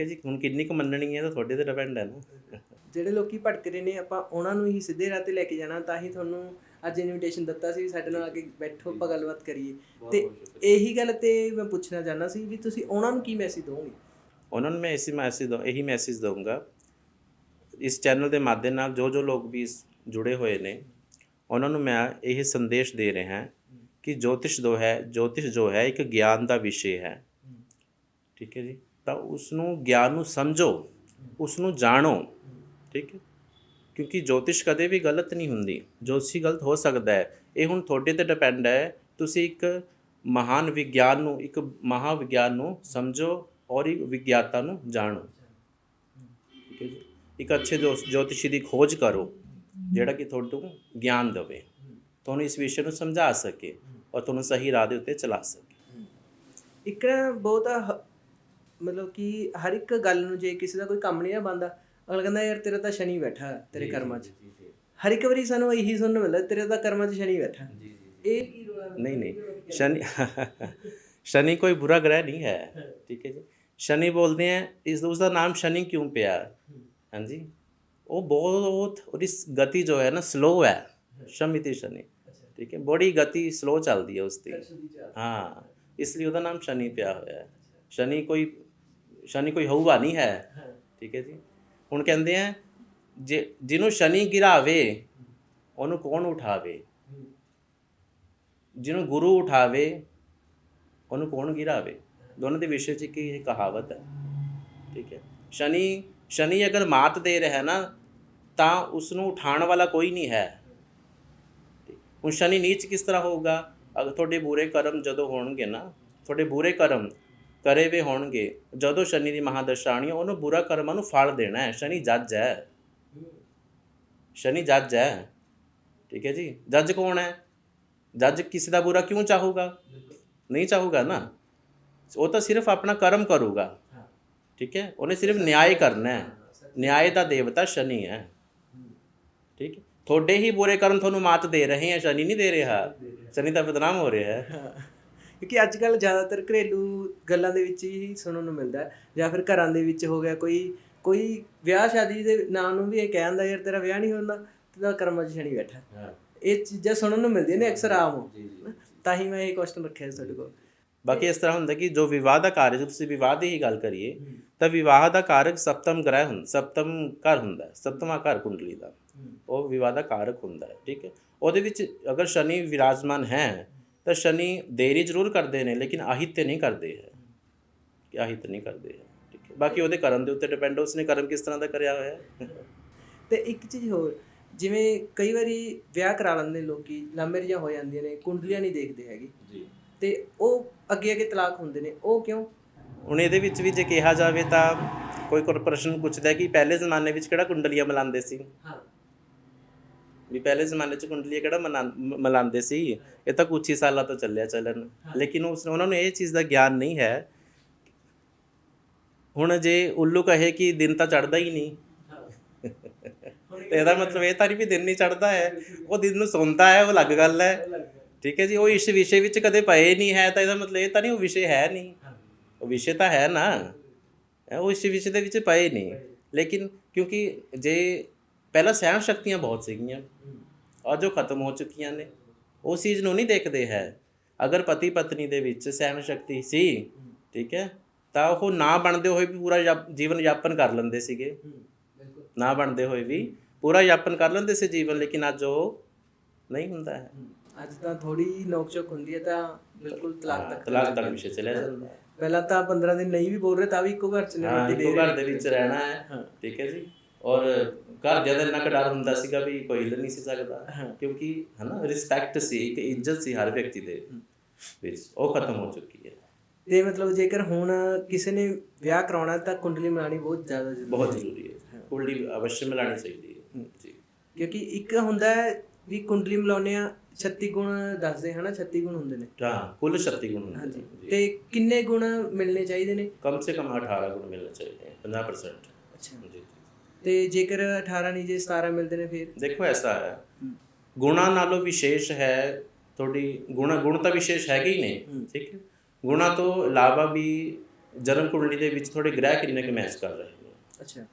ਹੈ ਜੀ ਹੁਣ ਕਿੰਨੀ ਕੁ ਮੰਨਣੀ ਹੈ ਤਾਂ ਤੁਹਾਡੇ ਤੇ ਡਿਪੈਂਡ ਹੈ ਨਾ। ਜਿਹੜੇ ਲੋਕੀ ਭਟਕ ਰਹੇ ਨੇ ਆਪਾਂ ਉਹਨਾਂ ਨੂੰ ਹੀ ਸਿੱਧੇ ਰਾਹ ਤੇ ਲੈ ਕੇ ਜਾਣਾ ਤਾਂ ਹੀ ਤੁਹਾਨੂੰ ਅੱਜ ਇਨਵੀਟੇਸ਼ਨ ਦਿੱਤਾ ਸੀ ਸਾਡੇ ਨਾਲ ਆ ਕੇ ਬੈਠੋ ਆਪਾਂ ਗੱਲਬਾਤ ਕਰੀਏ। ਤੇ ਇਹੀ ਗੱਲ ਤੇ ਮੈਂ ਪੁੱਛਣਾ ਚਾਹੁੰਦਾ ਸੀ ਵੀ ਤੁਸੀਂ ਉਹਨਾਂ ਨੂੰ ਕੀ ਮੈਸੇਜ ਦੋਗੇ? ਉਹਨਾਂ ਨੂੰ ਮੈਂ ਇਸੇ ਮੈਸੇਜ ਦੋ ਇਹੀ ਮੈਸੇਜ ਦਊਂਗਾ। ਇਸ ਚੈਨਲ ਦੇ ਮਾਧਿਅਮ ਨਾਲ ਜੋ ਜੋ ਲੋਕ ਵੀ ਇਸ ਜੁੜੇ ਹੋਏ ਨੇ ਉਹਨਾਂ ਨੂੰ ਮੈਂ ਇਹ ਸੰਦੇਸ਼ ਦੇ ਰਿਹਾ। ਹਾਂ ਕਿ ਜੋਤਿਸ਼ ਜੋ ਹੈ, ਜੋਤਿਸ਼ ਜੋ ਹੈ ਇੱਕ ਗਿਆਨ ਦਾ ਵਿਸ਼ੇ ਹੈ। ਠੀਕ ਹੈ ਜੀ? ਤਾਂ ਉਸ ਨੂੰ ਗਿਆਨ ਨੂੰ ਸਮਝੋ ਉਸ ਨੂੰ ਜਾਣੋ। ਠੀਕ ਹੈ? ਕਿਉਂਕਿ ਜੋਤਿਸ਼ ਕਦੇ ਵੀ ਗਲਤ ਨਹੀਂ ਹੁੰਦੀ। ਜੋਤਿਸ਼ੀ ਗਲਤ ਹੋ ਸਕਦਾ ਹੈ। ਇਹ ਹੁਣ ਤੁਹਾਡੇ ਤੇ ਡਿਪੈਂਡ ਹੈ। ਤੁਸੀਂ ਇੱਕ ਮਹਾਨ ਵਿਗਿਆਨ ਨੂੰ, ਇੱਕ ਮਹਾ ਵਿਗਿਆਨ ਨੂੰ ਸਮਝੋ ਔਰ ਇੱਕ ਵਿਗਿਆਤਾ ਨੂੰ ਜਾਣੋ। ਠੀਕ ਹੈ ਜੀ? ਇੱਕ ਅੱਛੇ ਜੋ ਜੋਤਿਸ਼ੀ ਦੀ ਖੋਜ ਕਰੋ, ਜਿਹੜਾ ਕਿ ਤੁਹਾਨੂੰ ਗਿਆਨ ਦੇਵੇ। ਤੁਹਾਨੂੰ ਇਸ ਵਿਸ਼ੇ ਨੂੰ ਸਮਝਾ ਸਕੇ। ਔਰ ਤੁਹਾਨੂੰ ਸਹੀ ਰਾਹ ਦੇ ਉੱਤੇ ਚਲਾ ਸਕੇ। ਇੱਕ ਬਹੁਤਾ ਮਤਲਬ ਕਿ ਹਰ ਇੱਕ ਗੱਲ ਨੂੰ ਜੇ ਕਿਸੇ ਦਾ ਕੋਈ ਕੰਮ ਨਹੀਂ ਆ ਬੰਦਾ ਅਗਲਾ ਕਹਿੰਦਾ ਯਾਰ ਤੇਰਾ ਤਾਂ ਸ਼ਨੀ ਬੈਠਾ ਤੇਰੇ ਕਰਮਾਂ 'ਚ। ਹਰ ਇੱਕ ਵਾਰੀ ਸਾਨੂੰ ਇਹੀ ਸੁਣਨ ਮਿਲਦਾ ਤੇਰੇ ਤਾਂ ਕਰਮਾਂ 'ਚ ਸ਼ਨੀ ਬੈਠਾ। ਇਹ ਨਹੀਂ ਨਹੀਂ। ਸ਼ਨੀ [LAUGHS] ਸ਼ਨੀ ਕੋਈ ਬੁਰਾ ਗ੍ਰਹਿ ਨਹੀਂ ਹੈ ਠੀਕ ਹੈ ਜੀ। ਸ਼ਨੀ ਬੋਲਦੇ ਆ ਇਸ ਉਸ ਦਾ ਨਾਮ ਸ਼ਨੀ ਕਿਉਂ ਪਿਆ? ਹਾਂਜੀ। ਉਹ ਬਹੁਤ ਉਹਦੀ ਗਤੀ ਜੋ ਹੈ ਨਾ ਸਲੋ ਹੈ। ਸ਼ਮਿਤੀ ਸ਼ਨੀ। ਠੀਕ ਹੈ ਬੜੀ ਗਤੀ ਸਲੋ ਚੱਲਦੀ ਹੈ ਉਸਦੀ। ਹਾਂ। ਇਸ ਲਈ ਉਹਦਾ ਨਾਮ ਸ਼ਨੀ ਪਿਆ ਹੋਇਆ ਹੈ। ਸ਼ਨੀ ਕੋਈ ਸ਼ਨੀ ਕੋਈ ਹਊਆ ਨਹੀਂ ਹੈ। ਠੀਕ ਹੈ ਜੀ। ਹੁਣ ਕਹਿੰਦੇ ਆ ਜੇ ਜਿਹਨੂੰ ਸ਼ਨੀ ਗਿਰਾਵੇ ਉਹਨੂੰ ਕੌਣ ਉਠਾਵੇ? ਜਿਹਨੂੰ ਗੁਰੂ ਉਠਾਵੇ ਉਹਨੂੰ ਕੌਣ ਗਿਰਾਵੇ? ਦੋਨਾਂ ਦੇ ਵਿਸ਼ੇ 'ਚ ਇੱਕ ਇਹ ਕਹਾਵਤ ਹੈ। ਠੀਕ ਹੈ। ਸ਼ਨੀ ਸ਼ਨੀ ਅਗਰ ਮਾਤ ਦੇ ਰਿਹਾ ਨਾ ਤਾਂ ਉਸ ਨੂੰ ਉਠਾਉਣ ਵਾਲਾ ਕੋਈ ਨਹੀਂ ਹੈ। ਹੁਣ ਸ਼ਨੀ ਨੀਚ ਕਿਸ ਤਰ੍ਹਾਂ ਹੋਊਗਾ। ਅਗਰ ਤੁਹਾਡੇ ਬੁਰੇ ਕਰਮ ਜਦੋਂ ਹੋਣਗੇ ਨਾ, ਤੁਹਾਡੇ ਬੁਰੇ ਕਰਮ ਕਰੇ ਵੇ ਹੋਣਗੇ। ਜਦੋਂ ਸ਼ਨੀ ਦੀ ਮਹਾਦਸ਼ਾ ਆਣੀ ਉਹਨੂੰ ਬੁਰਾ ਕਰਮਾਂ ਨੂੰ ਫਲ ਦੇਣਾ ਹੈ। ਸ਼ਨੀ ਜੱਜ ਹੈ। ਸ਼ਨੀ ਜੱਜ ਹੈ। ਠੀਕ ਹੈ ਜੀ? ਜੱਜ ਕੌਣ ਹੈ? ਜੱਜ ਕਿਸੇ ਦਾ ਬੁਰਾ ਕਿਉਂ ਚਾਹੂਗਾ? ਨਹੀਂ ਚਾਹੂਗਾ ਨਾ। ਉਹ ਤਾਂ ਸਿਰਫ ਆਪਣਾ ਕਰਮ ਕਰੂਗਾ। ਠੀਕ ਹੈ? ਉਹਨੇ ਸਿਰਫ ਨਿਆਏ ਕਰਨਾ ਹੈ। ਨਿਆਏ ਦਾ ਦੇਵਤਾ ਸ਼ਨੀ ਹੈ। ਠੀਕ ਹੈ? ਤੁਹਾਡੇ ਹੀ ਬੁਰੇ ਕਰਮ ਤੁਹਾਨੂੰ ਮਾਤ ਦੇ ਰਹੇ ਹੈ ਸ਼ਨੀ ਨਹੀਂ ਦੇ ਰਿਹਾ। ਸ਼ਨੀ ਤਾਂ ਬਦਨਾਮ ਹੋ ਰਿਹਾ। ਹੈ। ਕਿਉਂਕਿ ਅੱਜ ਕੱਲ ਜ਼ਿਆਦਾਤਰ ਘਰੇਲੂ ਗੱਲਾਂ ਦੇ ਵਿੱਚ ਹੀ ਸੁਣਨ ਨੂੰ ਮਿਲਦਾ ਹੈ। ਜਾਂ ਫਿਰ ਘਰਾਂ ਦੇ ਵਿੱਚ ਹੋ ਗਿਆ ਕੋਈ ਕੋਈ ਵਿਆਹ ਸ਼ਾਦੀ ਦੇ ਨਾਂ ਨੂੰ ਵੀ ਇਹ ਕਹਿੰਦਾ ਯਾਰ ਤੇਰਾ ਵਿਆਹ ਨਹੀਂ ਹੁੰਦਾ ਤੇਰਾ ਕਰਮਾਂ 'ਚ ਸ਼ਨੀ ਬੈਠਾ। ਇਹ ਚੀਜ਼ਾਂ ਸੁਣਨ ਨੂੰ ਮਿਲਦੀਆਂ ਨੇ ਅਕਸਰ ਆਮ। ਤਾਂ ਹੀ ਮੈਂ ਇਹ ਕੁਐਸਚਨ ਰੱਖਿਆ ਤੁਹਾਡੇ ਕੋਲ। ਬਾਕੀ ਇਸ ਤਰ੍ਹਾਂ ਹੁੰਦਾ ਕਿ ਜੋ ਵਿਵਾਹ ਦਾ ਕਾਰਜ ਤੁਸੀਂ ਵਿਵਾਹ ਦੀ ਹੀ ਗੱਲ ਕਰੀਏ ਤਾਂ ਵਿਵਾਹ ਦਾ ਕਾਰਕ ਸਪਤਮ ਗ੍ਰਹਿ ਹੁੰਦਾ ਸਪਤਮ ਘਰ ਹੁੰਦਾ ਹੈ, ਸਪਤਮਾ ਘਰ ਕੁੰਡਲੀ ਦਾ। ਉਹ ਵਿਵਾਹ ਦਾ ਕਾਰਕ ਹੁੰਦਾ ਹੈ ਠੀਕ ਹੈ। ਉਹਦੇ ਵਿੱਚ ਅਗਰ ਸ਼ਨੀ ਵਿਰਾਜਮਾਨ ਹੈ ਤਾਂ ਸ਼ਨੀ ਦੇਰੀ ਜ਼ਰੂਰ ਕਰਦੇ ਨੇ ਲੇਕਿਨ ਆਹਿਤ ਨਹੀਂ ਕਰਦੇ ਹੈ। ਕਿ ਆਹਿਤ ਨਹੀਂ ਕਰਦੇ ਹੈ ਠੀਕ ਹੈ। ਬਾਕੀ ਉਹਦੇ ਕਰਮ ਦੇ ਉੱਤੇ ਡਿਪੈਂਡ ਉਸਨੇ ਕਰਮ ਕਿਸ ਤਰ੍ਹਾਂ ਦਾ ਕਰਿਆ ਹੋਇਆ ਹੈ? ਤੇ ਇੱਕ ਚੀਜ਼ ਹੋਰ ਜਿਵੇਂ ਕਈ ਵਾਰੀ ਵਿਆਹ ਕਰਾ ਲੈਂਦੇ ਲੋਕੀ ਲਾਮੇਰੀਆਂ ਹੋ ਜਾਂਦੀਆਂ ਨੇ ਕੁੰਡਲੀਆਂ ਨਹੀਂ ਦੇਖਦੇ ਹੈਗੇ। ਜੀ। ਤੇ ਉਹ ਅੱਗੇ ਅੱਗੇ ਤਲਾਕ ਹੁੰਦੇ ਨੇ ਉਹ ਕਿਉਂ? ਹੁਣ ਇਹਦੇ ਵਿੱਚ ਵੀ ਜੇ ਕਿਹਾ ਜਾਵੇ ਤਾਂ ਕੋਈ ਕੋਈ ਪ੍ਰਸ਼ਨ ਪੁੱਛਦਾ ਕਿ ਪਹਿਲੇ ਜ਼ਮਾਨੇ ਵਿੱਚ ਕਿਹੜਾ ਕੁੰਡਲੀਆਂ ਮਿਲਾਉਂਦੇ ਸੀ? ਹਾਂ। ਵੀ ਪਹਿਲੇ ਜ਼ਮਾਨੇ 'ਚ ਕੁੰਡਲੀਆਂ ਕਿਹੜਾ ਮਿਲਾਉਂਦੇ ਸੀ। ਇਹ ਤਾਂ ਕੁਛ ਹੀ ਸਾਲਾਂ ਤੋਂ ਚੱਲਿਆ ਚੱਲਣ। ਲੇਕਿਨ ਉਸ ਉਹਨਾਂ ਨੂੰ ਇਹ ਚੀਜ਼ ਦਾ ਗਿਆਨ ਨਹੀਂ ਹੈ। ਹੁਣ ਜੇ ਉੱਲੂ ਕਹੇ ਕਿ ਦਿਨ ਤਾਂ ਚੜਦਾ ਹੀ ਨਹੀਂ। ਤੇ ਇਹਦਾ ਮਤਲਬ ਇਹ ਤਾਂ ਨਹੀਂ ਵੀ ਦਿਨ ਨਹੀਂ ਚੜਦਾ ਹੈ। ਉਹ ਦਿਨ ਨੂੰ ਸੌਂਦਾ ਹੈ ਉਹ ਅਲੱਗ ਗੱਲ ਹੈ। ਠੀਕ ਹੈ ਜੀ ਉਹ ਇਸ ਵਿਸ਼ੇ ਵਿੱਚ ਕਦੇ ਪਏ ਨਹੀਂ ਹੈ ਤਾਂ ਇਹਦਾ ਮਤਲਬ ਇਹ ਤਾਂ ਨਹੀਂ ਉਹ ਵਿਸ਼ੇ ਹੈ ਨਹੀਂ। ਉਹ ਵਿਸ਼ੇ ਤਾਂ ਹੈ ਨਾ। ਉਹ ਇਸ ਵਿਸ਼ੇ ਦੇ ਵਿੱਚ ਪਏ ਨਹੀਂ। ਲੇਕਿਨ ਕਿਉਂਕਿ ਜੇ ਪਹਿਲਾਂ ਸਹਿਣ ਸ਼ਕਤੀਆਂ ਬਹੁਤ ਸੀਗੀਆਂ। ਔਰ ਜੋ ਖਤਮ ਹੋ ਚੁੱਕੀਆਂ ਨੇ। ਉਸ ਚੀਜ਼ ਨੂੰ ਨਹੀਂ ਦੇਖਦੇ ਹੈ। ਅਗਰ ਪਤੀ ਪਤਨੀ ਦੇ ਵਿੱਚ ਸਹਿਣ ਸ਼ਕਤੀ ਸੀ ਠੀਕ ਹੈ ਤਾਂ ਉਹ ਨਾ ਬਣਦੇ ਹੋਏ ਵੀ ਪੂਰਾ ਜੀਵਨ ਯਾਪਨ ਕਰ ਲੈਂਦੇ ਸੀਗੇ। ਬਿਲਕੁਲ ਨਾ ਬਣਦੇ ਹੋਏ ਵੀ ਪੂਰਾ ਯਾਪਨ ਕਰ ਲੈਂਦੇ ਸੀ ਜੀਵਨ ਲੇਕਿਨ ਅੱਜ ਉਹ ਨਹੀਂ ਹੁੰਦਾ ਹੈ। ਅੱਜ ਤਾਂ ਥੋੜੀ ਨੋਕ ਝੋਕ ਹੁੰਦੀ ਹੈ ਤਾਂ ਬਿਲਕੁਲ ਤਲਾਕ ਤੱਕ ਤਲਾਕ ਦਾ ਵਿਸ਼ੇ ਚਲਿਆ ਜਾਂਦਾ ਪਹਿਲਾਂ ਤਾਂ 15 ਦਿਨ ਨਹੀਂ ਵੀ ਬੋਲ ਰਹੇ ਤਾਂ ਵੀ ਇੱਕੋ ਘਰ ਚ ਨੇ ਹਾਂ ਰੋਟੀ ਦੇ ਇੱਕੋ ਰਹੇ ਘਰ ਦੇ ਵਿੱਚ ਰਹਿਣਾ ਹੈ। ਠੀਕ ਹੈ ਜੀ। ਔਰ ਘਰ ਦੇ ਇੰਨਾ ਕੁ ਡਰ ਹੁੰਦਾ ਸੀਗਾ ਵੀ ਕੋਈ ਹਿੱਲ ਨਹੀਂ ਸੀ ਸਕਦਾ। ਕਿਉਂਕਿ ਹਨਾ ਰਿਸਪੈਕਟ ਸੀ ਇੱਕ ਇੱਜ਼ਤ ਸੀ ਹਰ ਵਿਅਕਤੀ ਦੇ ਵਿੱਚ। ਉਹ ਖਤਮ ਹੋ ਚੁੱਕੀ ਹੈ। ਤੇ ਮਤਲਬ ਜੇਕਰ ਹੁਣ ਕਿਸੇ ਨੇ ਵਿਆਹ ਕਰਾਉਣਾ ਤਾਂ ਕੁੰਡਲੀ ਮਿਲਾਣੀ ਬਹੁਤ ਜ਼ਿਆਦਾ ਜ਼ਰੂਰੀ ਬਹੁਤ ਜ਼ਰੂਰੀ ਹੈ। ਕੁੰਡਲੀ ਅਵශ්य ਮਿਲਾਣੀ ਚਾਹੀਦੀ ਹੈ। ਜੀ। ਕਿਉਂਕਿ ਇੱਕ ਹੁੰਦਾ ਹੈ ਵੀ ਕੁੰਡਲੀ ਮਿਲਾਉਨੇ ਆ 36 ਗੁਣ ਦੱਸਦੇ ਹਨਾ 36 ਗੁਣ ਹੁੰਦੇ ਨੇ। ਹਾਂ ਕੁੱਲ 36 ਗੁਣ ਹੁੰਦੇ ਨੇ। ਜੀ। ਤੇ ਕਿੰਨੇ ਗੁਣ ਮਿਲਣੇ ਚਾਹੀਦੇ ਨੇ? ਕਮ ਸੇ ਕਮ 18 ਗੁਣ ਮਿਲਣੇ ਚਾਹੀਦੇ ਹਨ 50% ਅੱਛਾ। ਜੀ। ਤੇ ਜੇਕਰ 18 ਨਹੀਂ ਜੇ 17 ਮਿਲਦੇ ਨੇ ਫਿਰ? ਦੇਖੋ ਐਸਾ ਹੈ। ਗੁਣਾ ਨਾਲੋਂ ਵਿਸ਼ੇਸ਼ ਹੈ ਤੁਹਾਡੀ ਗੁਣ ਗੁਣ ਤਾਂ ਵਿਸ਼ੇਸ਼ ਹੈਗੇ ਹੀ। ਨੇ ਠੀਕ ਹੈ। ਗੁਣਾ ਤੋਂ ਇਲਾਵਾ ਵੀ ਜਨਮ ਕੁੰਡਲੀ ਦੇ ਵਿੱਚ ਤੁਹਾਡੇ ਗ੍ਰਹਿ ਕਿੰਨੇ ਕੁ ਮੈਚ ਕਰ ਰਹੇ ਨੇ? ਅੱਛਾ।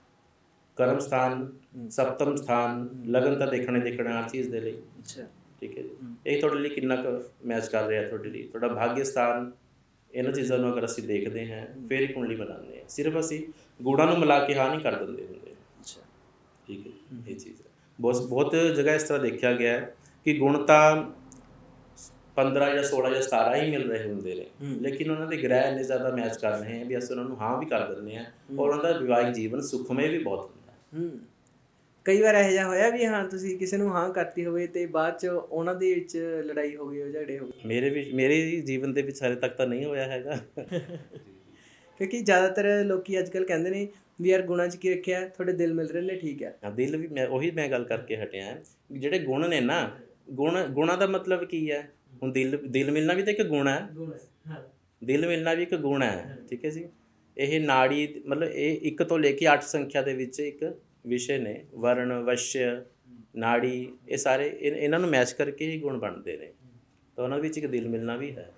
ਕਰਮ ਸਥਾਨ ਸਪਤਮ ਸਥਾਨ ਲਗਨ ਤਾਂ ਦੇਖਣੇ ਦੇਖਣਾ ਹਰ ਚੀਜ਼ ਦੇ ਲਈ। ਅੱਛਾ। ਠੀਕ ਹੈ ਜੀ। ਇਹ ਤੁਹਾਡੇ ਲਈ ਕਿੰਨਾ ਕੁ ਮੈਚ ਕਰ ਰਿਹਾ ਤੁਹਾਡੇ ਲਈ? ਤੁਹਾਡਾ ਭਾਗਯ ਸਥਾਨ ਇਹਨਾਂ ਚੀਜ਼ਾਂ ਨੂੰ ਅਗਰ ਅਸੀਂ ਦੇਖਦੇ ਹਾਂ ਫਿਰ ਹੀ ਕੁੰਡਲੀ ਬਣਾਉਂਦੇ ਹਾਂ। ਸਿਰਫ ਅਸੀਂ ਗੁਣਾਂ ਨੂੰ ਮਿਲਾ ਕੇ ਹਾਂ ਨਹੀਂ ਕਰ ਦਿੰਦੇ ਹੁੰਦੇ ਠੀਕ ਹੈ ਇਹ ਚੀਜ਼ ਹੈ। ਬਹੁਤ ਬਹੁਤ ਜਗ੍ਹਾ ਇਸ ਤਰ੍ਹਾਂ ਦੇਖਿਆ ਗਿਆ ਹੈ ਕਿ ਗੁਣ ਤਾਂ 15 ਜਾਂ 16 ਜਾਂ 17 ਹੀ ਮਿਲ ਰਹੇ ਹੁੰਦੇ ਨੇ ਹੂੰ। ਲੇਕਿਨ ਉਹਨਾਂ ਦੇ ਗ੍ਰਹਿ ਇੰਨੇ ਜ਼ਿਆਦਾ ਮੈਚ ਕਰ ਰਹੇ ਹਨ ਵੀ ਅਸੀਂ ਉਹਨਾਂ ਨੂੰ ਹਾਂ ਵੀ ਕਰ ਦਿੰਦੇ ਹਾਂ ਔਰ ਉਹਨਾਂ ਦਾ ਵਿਵਾਹਿਕ ਜੀਵਨ ਸੁਖਮਈ ਵੀ ਬਹੁਤ ਹੁੰਦਾ ਹੈ। ਹੂੰ। ਕਈ ਵਾਰ ਇਹੋ ਜਿਹਾ ਹੋਇਆ ਵੀ ਹਾਂ ਤੁਸੀਂ ਕਿਸੇ ਨੂੰ ਹਾਂ ਕਰਤੀ ਹੋਵੇ ਤੇ ਬਾਅਦ ਚ ਉਹਨਾਂ ਦੇ ਵਿੱਚ ਲੜਾਈ ਹੋ ਗਈ ਹੋ ਝਗੜੇ ਹੋ ਗਏ। ਮੇਰੇ ਵੀ ਮੇਰੇ ਜੀਵਨ ਦੇ ਵਿੱਚ ਹਾਲੇ ਤੱਕ ਤਾਂ ਨਹੀਂ ਹੋਇਆ ਹੈਗਾ। [LAUGHS] ਕਿਉਂਕਿ ਜ਼ਿਆਦਾਤਰ ਲੋਕੀ ਅੱਜ ਕੱਲ ਕਹਿੰਦੇ ਨੇ ਵੀ ਯਾਰ ਗੁਣਾਂ 'ਚ ਕੀ ਰੱਖਿਆ ਤੁਹਾਡੇ ਦਿਲ ਮਿਲ ਰਹੇ ਨੇ ਠੀਕ ਹੈ। ਹਾਂ, ਦਿਲ ਵੀ ਮੈਂ ਉਹੀ ਮੈਂ ਗੱਲ ਕਰਕੇ ਹਟਿਆ ਹਾਂ ਵੀ ਜਿਹੜੇ ਗੁਣ ਨੇ ਨਾ ਗੁਣ ਗੁਣਾਂ ਦਾ ਮਤਲਬ ਕੀ ਹੈ? ਹੁਣ ਦਿਲ ਦਿਲ ਮਿਲਣਾ ਵੀ ਤਾਂ ਇੱਕ ਗੁਣ ਹੈ। ਹਾਂ ਦਿਲ ਮਿਲਣਾ ਵੀ ਇੱਕ ਗੁਣ ਹੈ ਠੀਕ ਹੈ ਜੀ। ਇਹ ਨਾੜੀ ਮਤਲਬ ਇਹ ਇੱਕ ਤੋਂ ਲੈ ਕੇ 8 ਸੰਖਿਆ ਦੇ ਵਿੱਚ ਇੱਕ ਵਿਸ਼ੇ ਨੇ ਵਰਣ ਵਸ਼ਯ ਨਾੜੀ ਇਹ ਸਾਰੇ ਇਹ- ਇਹਨਾਂ ਨੂੰ ਮੈਚ ਕਰਕੇ ਹੀ ਗੁਣ ਬਣਦੇ ਨੇ। ਤਾਂ ਉਹਨਾਂ ਵਿੱਚ ਇੱਕ ਦਿਲ ਮਿਲਣਾ ਵੀ ਹੈ।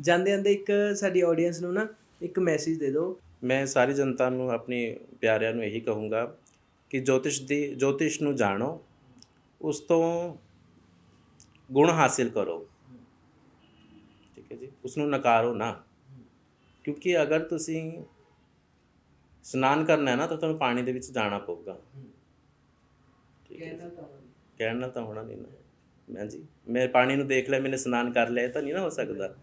ਜਾਂਦੇ ਜਾਂਦੇ ਇੱਕ ਸਾਡੀ ਆਡੀਅנס ਨੂੰ ਨਾ ਇੱਕ ਮੈਸੇਜ ਦੇ ਦਿਓ। ਮੈਂ ਸਾਰੀ ਜਨਤਾ ਨੂੰ, ਆਪਣੇ ਪਿਆਰਿਆਂ ਨੂੰ ਇਹੀ ਕਹੂੰਗਾ ਕਿ ਜੋਤਿਸ਼ ਦੀ, ਜੋਤਿਸ਼ ਨੂੰ ਜਾਣੋ, ਉਸ ਤੋਂ ਗੁਣ ਹਾਸਿਲ ਕਰੋ। ਠੀਕ ਹੈ ਜੀ? ਉਸ ਨੂੰ ਨਕਾਰੋ ਨਾ। ਕਿਉਂਕਿ ਅਗਰ ਤੁਸੀਂ ਇਸ਼ਨਾਨ ਕਰਨਾ ਹੈ ਨਾ, ਤਾਂ ਤੁਹਾਨੂੰ ਪਾਣੀ ਦੇ ਵਿੱਚ ਜਾਣਾ ਪਊਗਾ। ਠੀਕ ਹੈ ਜੀ। ਤਾਂ ਹੋਣਾ ਨਹੀਂ ਨਾ। ਮੈਂ ਜੀ, ਮੈਂ ਪਾਣੀ ਨੂੰ ਦੇਖ ਲਿਆ, ਮੈਨੇ ਇਸ਼ਨਾਨ ਕਰ ਲਿਆ ਤਾਂ ਨਹੀਂ ਨਾ ਹੋ ਸਕਦਾ।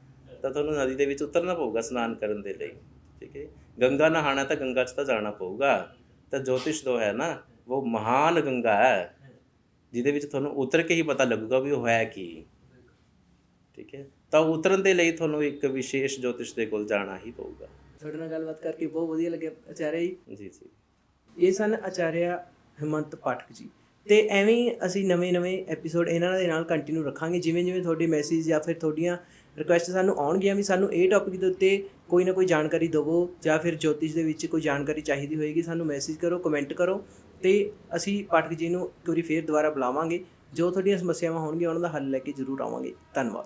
ਤਾਂ ਤੁਹਾਨੂੰ ਨਦੀ ਦੇ ਵਿੱਚ ਉਤਰਨਾ ਪਊਗਾ ਇਸ਼ਨਾਨ ਕਰਨ ਦੇ ਲਈ ਠੀਕ ਹੈ? ਗੰਗਾ ਨਹਾਣਾ ਤਾਂ ਗੰਗਾ 'ਚ ਤਾਂ ਜਾਣਾ ਪਊਗਾ। ਤਾਂ ਜੋਤਿਸ਼ ਜੋ ਹੈ ਨਾ ਉਹ ਮਹਾਨ ਗੰਗਾ ਹੈ ਜਿਹਦੇ ਵਿੱਚ ਤੁਹਾਨੂੰ ਉਤਰ ਕੇ ਹੀ ਪਤਾ ਲੱਗੂਗਾ ਵੀ ਉਹ ਹੈ ਕੀ। ਠੀਕ ਹੈ? ਤਾਂ ਉਤਰਨ ਦੇ ਲਈ ਤੁਹਾਨੂੰ ਇੱਕ ਵਿਸ਼ੇਸ਼ ਜੋਤਿਸ਼ ਦੇ ਕੋਲ ਜਾਣਾ ਹੀ ਪਊਗਾ। ਤੁਹਾਡੇ ਨਾਲ ਗੱਲਬਾਤ ਕਰਕੇ ਬਹੁਤ ਵਧੀਆ ਲੱਗਿਆ ਆਚਾਰਿਆ ਜੀ। ਜੀ ਜੀ। ਇਹ ਸਨ ਆਚਾਰਿਆ ਹਿਮੰਤ ਪਾਠਕ ਜੀ। ਤੇ ਐਵੇਂ ਅਸੀਂ ਨਵੇਂ-ਨਵੇਂ ਐਪੀਸੋਡ ਇਹਨਾਂ ਦੇ ਨਾਲ ਕੰਟੀਨਿਊ ਰੱਖਾਂਗੇ ਜਿਵੇਂ ਜਿਵੇਂ ਤੁਹਾਡੇ ਮੈਸੇਜ ਜਾਂ ਫਿਰ ਤੁਹਾਡੀਆਂ ਰਿਕੁਐਸਟ ਸਾਨੂੰ ਆਉਣਗੀਆਂ ਵੀ ਸਾਨੂੰ ਇਹ ਟੌਪਿਕ ਦੇ ਉੱਤੇ ਕੋਈ ਨਾ ਕੋਈ ਜਾਣਕਾਰੀ ਦਿਵੋ ਜਾਂ ਫਿਰ ਜੋਤਿਸ਼ ਦੇ ਵਿੱਚ ਕੋਈ ਜਾਣਕਾਰੀ ਚਾਹੀਦੀ ਹੋਏਗੀ, ਸਾਨੂੰ ਮੈਸੇਜ ਕਰੋ ਕਮੈਂਟ ਕਰੋ ਤੇ ਅਸੀਂ ਪਾਠਕ ਜੀ ਨੂੰ ਇੱਕ ਵਾਰੀ ਫੇਰ ਦੁਬਾਰਾ ਬੁਲਾਵਾਂਗੇ। ਜੋ ਤੁਹਾਡੀਆਂ ਸਮੱਸਿਆਵਾਂ ਹੋਣਗੀਆਂ, ਉਹਨਾਂ ਦਾ ਹੱਲ ਲੈ ਕੇ ਜ਼ਰੂਰ ਆਵਾਂਗੇ। ਧੰਨਵਾਦ।